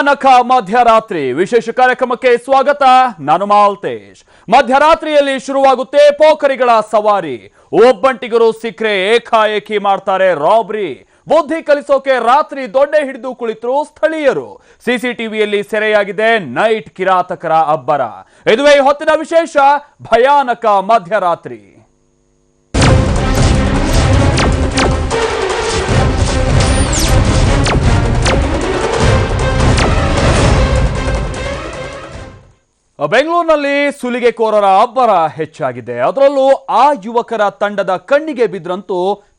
ಭಯಾನಕ ಮಧ್ಯರಾತ್ರಿ ವಿಶೇಷ ಕಾರ್ಯಕ್ರಮಕ್ಕೆ ಸ್ವಾಗತ. ನಾನು ಮಾಲ್ತೇಶ್. ಮಧ್ಯರಾತ್ರಿಯಲ್ಲಿ ಶುರುವಾಗುತ್ತೆ ಪೋಖರಿಗಳ ಸವಾರಿ. ಒಬ್ಬಂಟಿಗರು ಸಿಕ್ರೆ ಏಕಾಏಕಿ ಮಾಡ್ತಾರೆ ರಾಬ್ರಿ. ಬುದ್ಧಿ ಕಲಿಸೋಕೆ ರಾತ್ರಿ ದೊಡ್ಡೆ ಹಿಡಿದು ಕುಳಿತರು ಸ್ಥಳೀಯರು. ಸಿಸಿಟಿವಿಯಲ್ಲಿ ಸೆರೆಯಾಗಿದೆ ನೈಟ್ ಕಿರಾತಕರ ಅಬ್ಬರ. ಇದುವೇ ಹೊತ್ತಿನ ವಿಶೇಷ ಭಯಾನಕ ಮಧ್ಯರಾತ್ರಿ. ಬೆಂಗಳೂರಿನಲ್ಲಿ ಸುಲಿಗೆಕೋರರ ಅಬ್ಬರ ಹೆಚ್ಚಾಗಿದೆ. ಅದರಲ್ಲೂ ಆ ಯುವಕರ ತಂಡದ ಕಣ್ಣಿಗೆ ಬಿದ್ರಂತೂ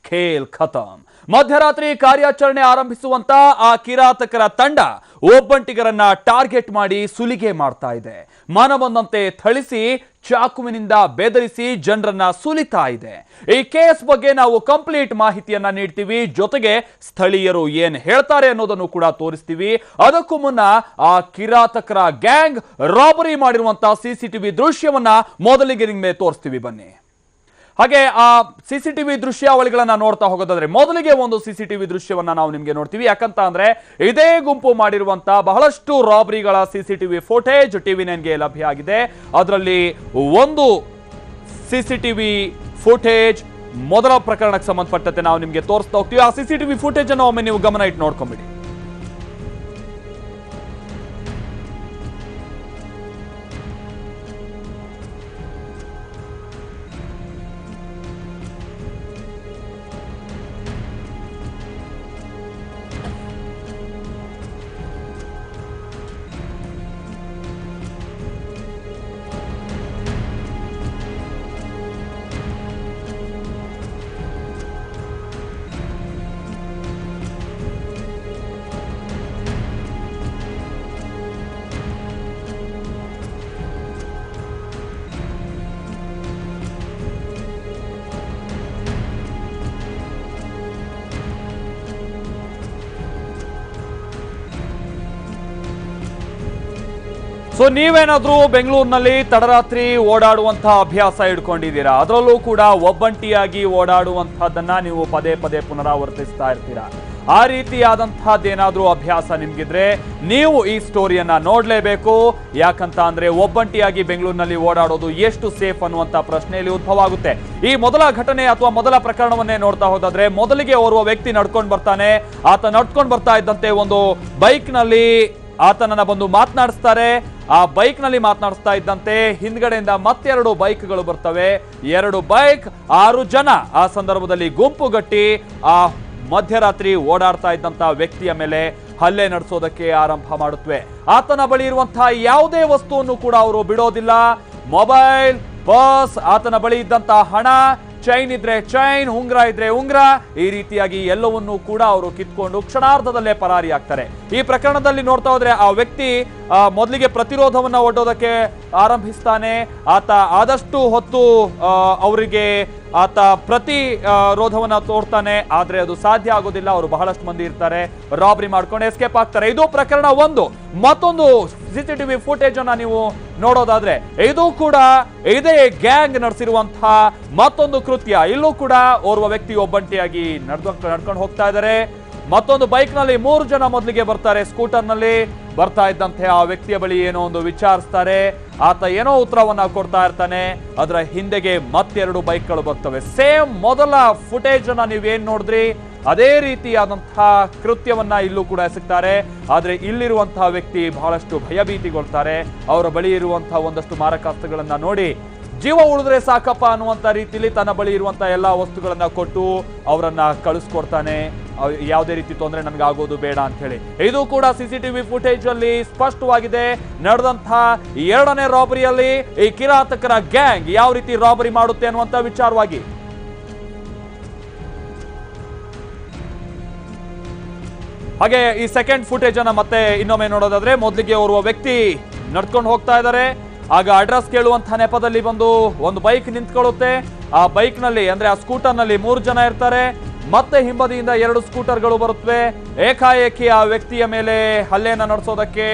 ಖೇಲ್ ಖತಮ್ ಮಧ್ಯರಾತ್ರಿ ಕಾರ್ಯಾಚರಣೆ ಆರಂಭಿಸುವಂತ ಆ ಕಿರಾತಕರ ತಂಡ ಒಬ್ಬಂಟಿಗರನ್ನ ಟಾರ್ಗೆಟ್ ಮಾಡಿ ಸುಲಿಗೆ ಮಾಡ್ತಾ ಇದೆ. ಮನಬಂದಂತೆ ಥಳಿಸಿ, ಚಾಕುವಿನಿಂದ ಬೆದರಿಸಿ ಜನರನ್ನ ಸುಲಿತಾ ಇದೆ. ಈ ಕೇಸ್ ಬಗ್ಗೆ ನಾವು ಕಂಪ್ಲೀಟ್ ಮಾಹಿತಿಯನ್ನ ನೀಡ್ತೀವಿ. ಜೊತೆಗೆ ಸ್ಥಳೀಯರು ಏನ್ ಹೇಳ್ತಾರೆ ಅನ್ನೋದನ್ನು ಕೂಡ ತೋರಿಸ್ತೀವಿ. ಅದಕ್ಕೂ ಮುನ್ನ ಆ ಕಿರಾತಕರ ಗ್ಯಾಂಗ್ ರಾಬರಿ ಮಾಡಿರುವಂತಹ ಸಿಸಿಟಿವಿ ದೃಶ್ಯವನ್ನ ಮೊದಲಿಗೆ ನಿಮಗೆ ತೋರಿಸ್ತೀವಿ ಬನ್ನಿ. ಹಾಗೆ, ಆ, ಸಿ ಸಿ ಟಿವಿ ದೃಶ್ಯಾವಳಿಗಳನ್ನ ನೋಡ್ತಾ ಹೋಗೋದಾದ್ರೆ, ಮೊದಲಿಗೆ ಒಂದು ಸಿ ಸಿ ಟಿವಿ ದೃಶ್ಯವನ್ನ ನಾವು ನಿಮ್ಗೆ ನೋಡ್ತೀವಿ. ಯಾಕಂತ ಅಂದ್ರೆ, ಇದೇ ಗುಂಪು ಮಾಡಿರುವಂತ ಬಹಳಷ್ಟು ರಾಬರಿಗಳ C C TV footage TV ನೈನ್ಗೆ ಲಭ್ಯ ಆಗಿದೆ. ಅದರಲ್ಲಿ ಒಂದು ಸಿ ಸಿ ಟಿವಿ ಫೋಟೇಜ್ ಮೊದಲ ಪ್ರಕರಣಕ್ಕೆ ಸಂಬಂಧಪಟ್ಟಂತೆ ನಾವು ನಿಮ್ಗೆ ತೋರಿಸ್ತಾ ಹೋಗ್ತೀವಿ. ಆ ಸಿಸಿಟಿವಿ ಫೋಟೇಜ್ ಅನ್ನು ಒಮ್ಮೆ ನೀವು ಗಮನ ಇಟ್ಟು ನೋಡ್ಕೊಂಬಿಡಿ. ಸೊ ನೀವೇನಾದ್ರೂ ಬೆಂಗಳೂರಿನಲ್ಲಿ ತಡರಾತ್ರಿ ಓಡಾಡುವಂತಹ ಅಭ್ಯಾಸ ಇಟ್ಕೊಂಡಿದ್ದೀರಾ? ಅದರಲ್ಲೂ ಕೂಡ ಒಬ್ಬಂಟಿಯಾಗಿ ಓಡಾಡುವಂತಹದ್ದನ್ನ ನೀವು ಪದೇ ಪದೇ ಪುನರಾವರ್ತಿಸ್ತಾ ಇರ್ತೀರಾ? ಆ ರೀತಿಯಾದಂತಹದ್ದೇನಾದ್ರೂ ಅಭ್ಯಾಸ ನಿಮ್ಗಿದ್ರೆ ನೀವು ಈ ಸ್ಟೋರಿಯನ್ನ ನೋಡ್ಲೇಬೇಕು. ಯಾಕಂತ ಅಂದ್ರೆ ಒಬ್ಬಂಟಿಯಾಗಿ ಬೆಂಗಳೂರಿನಲ್ಲಿ ಓಡಾಡೋದು ಎಷ್ಟು ಸೇಫ್ ಅನ್ನುವಂತ ಪ್ರಶ್ನೆಯಲ್ಲಿ ಉದ್ಭವ ಆಗುತ್ತೆ ಈ ಮೊದಲ ಘಟನೆ ಅಥವಾ ಮೊದಲ ಪ್ರಕರಣವನ್ನೇ ನೋಡ್ತಾ ಹೋದಾದ್ರೆ ಮೊದಲಿಗೆ ಓರ್ವ ವ್ಯಕ್ತಿ ನಡ್ಕೊಂಡು ಬರ್ತಾನೆ. ಆತ ನಡ್ಕೊಂಡು ಬರ್ತಾ ಇದ್ದಂತೆ ಒಂದು ಬೈಕ್ನಲ್ಲಿ ಆತನನ್ನ ಬಂದು ಮಾತನಾಡಿಸ್ತಾರೆ. ಆ ಬೈಕ್ನಲ್ಲಿ ಮಾತನಾಡಿಸ್ತಾ ಇದ್ದಂತೆ ಹಿಂದ್ಗಡೆಯಿಂದ ಮತ್ತೆರಡು ಬೈಕ್ಗಳು ಬರ್ತವೆ. ಎರಡು ಬೈಕ್, ಆರು ಜನ. ಆ ಸಂದರ್ಭದಲ್ಲಿ ಗುಂಪುಗಟ್ಟಿ ಆ ಮಧ್ಯರಾತ್ರಿ ಓಡಾಡ್ತಾ ಇದ್ದಂತ ವ್ಯಕ್ತಿಯ ಮೇಲೆ ಹಲ್ಲೆ ನಡೆಸೋದಕ್ಕೆ ಆರಂಭ ಮಾಡುತ್ತವೆ. ಆತನ ಬಳಿ ಇರುವಂತಹ ಯಾವುದೇ ವಸ್ತುವನ್ನು ಕೂಡ ಅವರು ಬಿಡೋದಿಲ್ಲ. ಮೊಬೈಲ್ ಬಸ್ ಆತನ ಬಳಿ ಇದ್ದಂತಹ ಹಣ ಚೈನ್ ಇದ್ರೆ ಚೈನ್ ಉಂಗ್ರ ಇದ್ರೆ ಉಂಗ್ರ. ಈ ರೀತಿಯಾಗಿ ಎಲ್ಲವನ್ನೂ ಕೂಡ ಅವರು ಕಿತ್ಕೊಂಡು ಕ್ಷಣಾರ್ಧದಲ್ಲೇ ಪರಾರಿ ಆಗ್ತಾರೆ ಈ ಪ್ರಕರಣದಲ್ಲಿ ನೋಡ್ತಾ ಹೋದ್ರೆ ಆ ವ್ಯಕ್ತಿ ಮೊದಲಿಗೆ ಪ್ರತಿರೋಧವನ್ನು ಒಡ್ಡೋದಕ್ಕೆ ಆರಂಭಿಸ್ತಾನೆ. ಆತ ಆದಷ್ಟು ಹೊತ್ತು ಅವರಿಗೆ ಆತ ಪ್ರತಿ ರೋಧವನ್ನು ತೋರ್ತಾನೆ ಆದರೆ ಅದು ಸಾಧ್ಯ ಆಗೋದಿಲ್ಲ. ಅವರು ಬಹಳಷ್ಟು ಮಂದಿ ಇರ್ತಾರೆ. ರಾಬ್ರಿ ಮಾಡ್ಕೊಂಡು ಎಸ್ಕೇಪ್ ಆಗ್ತಾರೆ. ಇದು ಪ್ರಕರಣ ಒಂದು. ಮತ್ತೊಂದು ಸಿಸಿಟಿವಿ ಫುಟೇಜ್ ಅನ್ನ ನೀವು ನೋಡೋದಾದ್ರೆ, ಇದು ಕೂಡ ಇದೇ ಗ್ಯಾಂಗ್ ನಡೆಸಿರುವಂತಹ ಮತ್ತೊಂದು ಕೃತ್ಯ. ಇಲ್ಲೂ ಕೂಡ ಓರ್ವ ವ್ಯಕ್ತಿ ಒಬ್ಬಂಟಿಯಾಗಿ ನಡ್ಕೊಂಡು ಹೋಗ್ತಾ ಇದ್ದಾರೆ. ಮತ್ತೊಂದು ಬೈಕ್ನಲ್ಲಿ ಮೂರು ಜನ ಮೊದಲಿಗೆ ಬರ್ತಾರೆ. ಸ್ಕೂಟರ್ನಲ್ಲಿ ಬರ್ತಾ ಇದ್ದಂತೆ ಆ ವ್ಯಕ್ತಿಯ ಬಳಿ ಏನೋ ಒಂದು ವಿಚಾರಿಸ್ತಾರೆ. ಆತ ಏನೋ ಉತ್ತರವನ್ನ ಕೊಡ್ತಾ ಇರ್ತಾನೆ. ಅದರ ಹಿಂದೆಗೆ ಮತ್ತೆರಡು ಬೈಕ್ಗಳು ಬರ್ತವೆ. ಸೇಮ್ ಮೊದಲ ಫುಟೇಜ್ ಅನ್ನ ನೀವೇನ್ ನೋಡಿದ್ರಿ? ಅದೇ ರೀತಿಯಾದಂತಹ ಕೃತ್ಯವನ್ನ ಇಲ್ಲೂ ಕೂಡ ಎಸಗ್ತಾರೆ. ಆದ್ರೆ ಇಲ್ಲಿರುವಂತಹ ವ್ಯಕ್ತಿ ಬಹಳಷ್ಟು ಭಯಭೀತಿಗೊಳ್ತಾರೆ. ಅವರ ಬಳಿ ಇರುವಂತಹ ಒಂದಷ್ಟು ಮಾರಕಾಸ್ತ್ರಗಳನ್ನ ನೋಡಿ ಜೀವ ಉಳಿದ್ರೆ ಸಾಕಪ್ಪ ಅನ್ನುವಂಥ ರೀತಿಯಲ್ಲಿ ತನ್ನ ಬಳಿ ಇರುವಂಥ ಎಲ್ಲ ವಸ್ತುಗಳನ್ನು ಕೊಟ್ಟು ಅವರನ್ನು ಕಳಿಸ್ಕೊಡ್ತಾನೆ. ಯಾವುದೇ ರೀತಿ ತೊಂದರೆ ನಮಗೆ ಆಗೋದು ಬೇಡ ಅಂತ ಹೇಳಿ ಇದು ಕೂಡ ಸಿಸಿಟಿವಿ ಫುಟೇಜ್ ಅಲ್ಲಿ ಸ್ಪಷ್ಟವಾಗಿದೆ. ನಡೆದಂತಹ ಎರಡನೇ ರಾಬರಿಯಲ್ಲಿ ಈ ಕಿರಾತಕರ ಗ್ಯಾಂಗ್ ಯಾವ ರೀತಿ ರಾಬರಿ ಮಾಡುತ್ತೆ ಅನ್ನುವಂತ ವಿಚಾರವಾಗಿ. ಹಾಗೆ ಈ ಸೆಕೆಂಡ್ ಫುಟೇಜ್ ಅನ್ನ ಮತ್ತೆ ಇನ್ನೊಮ್ಮೆ ನೋಡೋದಾದ್ರೆ ಮೊದಲಿಗೆ ಓರ್ವ ವ್ಯಕ್ತಿ ನಡ್ಕೊಂಡು ಹೋಗ್ತಾ ಇದ್ದಾರೆ. ಆಗ ಅಡ್ರೆಸ್ ಕೇಳುವಂತಹ ನೆಪದಲ್ಲಿ ಬಂದು ಒಂದು ಬೈಕ್ ನಿಂತ್ಕೊಳ್ಳುತ್ತೆ. ಆ ಬೈಕ್ನಲ್ಲಿ ಅಂದ್ರೆ ಆ ಸ್ಕೂಟರ್ನಲ್ಲಿ ಮೂರು ಜನ ಇರ್ತಾರೆ. ಮತ್ತೆ ಹಿಂಬದಿಯಿಂದ ಎರಡು ಸ್ಕೂಟರ್ಗಳು ಬರುತ್ತವೆ ಏಕಾಏಕಿ ಆ ವ್ಯಕ್ತಿಯ ಮೇಲೆ ಹಲ್ಲೆಯನ್ನ ನಡೆಸೋದಕ್ಕೆ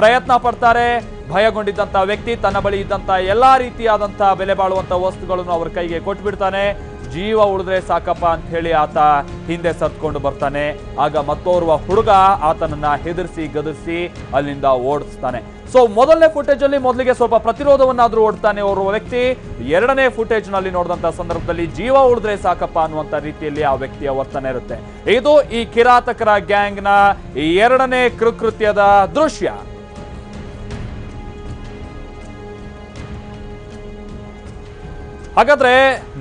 ಪ್ರಯತ್ನ ಪಡ್ತಾರೆ. ಭಯಗೊಂಡಿದ್ದಂತ ವ್ಯಕ್ತಿ, ತನ್ನ ಬಳಿ ಇದ್ದಂತ ಎಲ್ಲಾ ರೀತಿಯಾದಂತಹ ಬೆಲೆ ಬಾಳುವಂತಹ ವಸ್ತುಗಳನ್ನು ಅವರ ಕೈಗೆ ಕೊಟ್ಬಿಡ್ತಾನೆ. ಜೀವ ಉಳಿದ್ರೆ ಸಾಕಪ್ಪ ಅಂತ ಹೇಳಿ ಆತ ಹಿಂದೆ ಸತ್ಕೊಂಡು ಬರ್ತಾನೆ. ಆಗ ಮತ್ತೋರ್ವ ಹುಡುಗ ಆತನನ್ನ ಹೆದರ್ಸಿ ಗದರ್ಸಿ ಅಲ್ಲಿಂದ ಓಡಿಸ್ತಾನೆ. ಸೊ ಮೊದಲನೇ ಫುಟೇಜ್ ಅಲ್ಲಿ ಮೊದಲಿಗೆ ಸ್ವಲ್ಪ ಪ್ರತಿರೋಧವನ್ನಾದ್ರೂ ಓಡ್ತಾನೆ ಓರ್ವ ವ್ಯಕ್ತಿ. ಎರಡನೇ ಫುಟೇಜ್ನಲ್ಲಿ ನೋಡಿದಂತ ಸಂದರ್ಭದಲ್ಲಿ ಜೀವ ಉಳಿದ್ರೆ ಸಾಕಪ್ಪ ಅನ್ನುವಂತ ರೀತಿಯಲ್ಲಿ ಆ ವ್ಯಕ್ತಿಯ ವರ್ತನೆ ಇರುತ್ತೆ. ಇದು ಈ ಕಿರಾತಕರ ಗ್ಯಾಂಗ್ನ ಎರಡನೇ ಕೃಕೃತ್ಯದ ದೃಶ್ಯ. ಹಾಗಾದ್ರೆ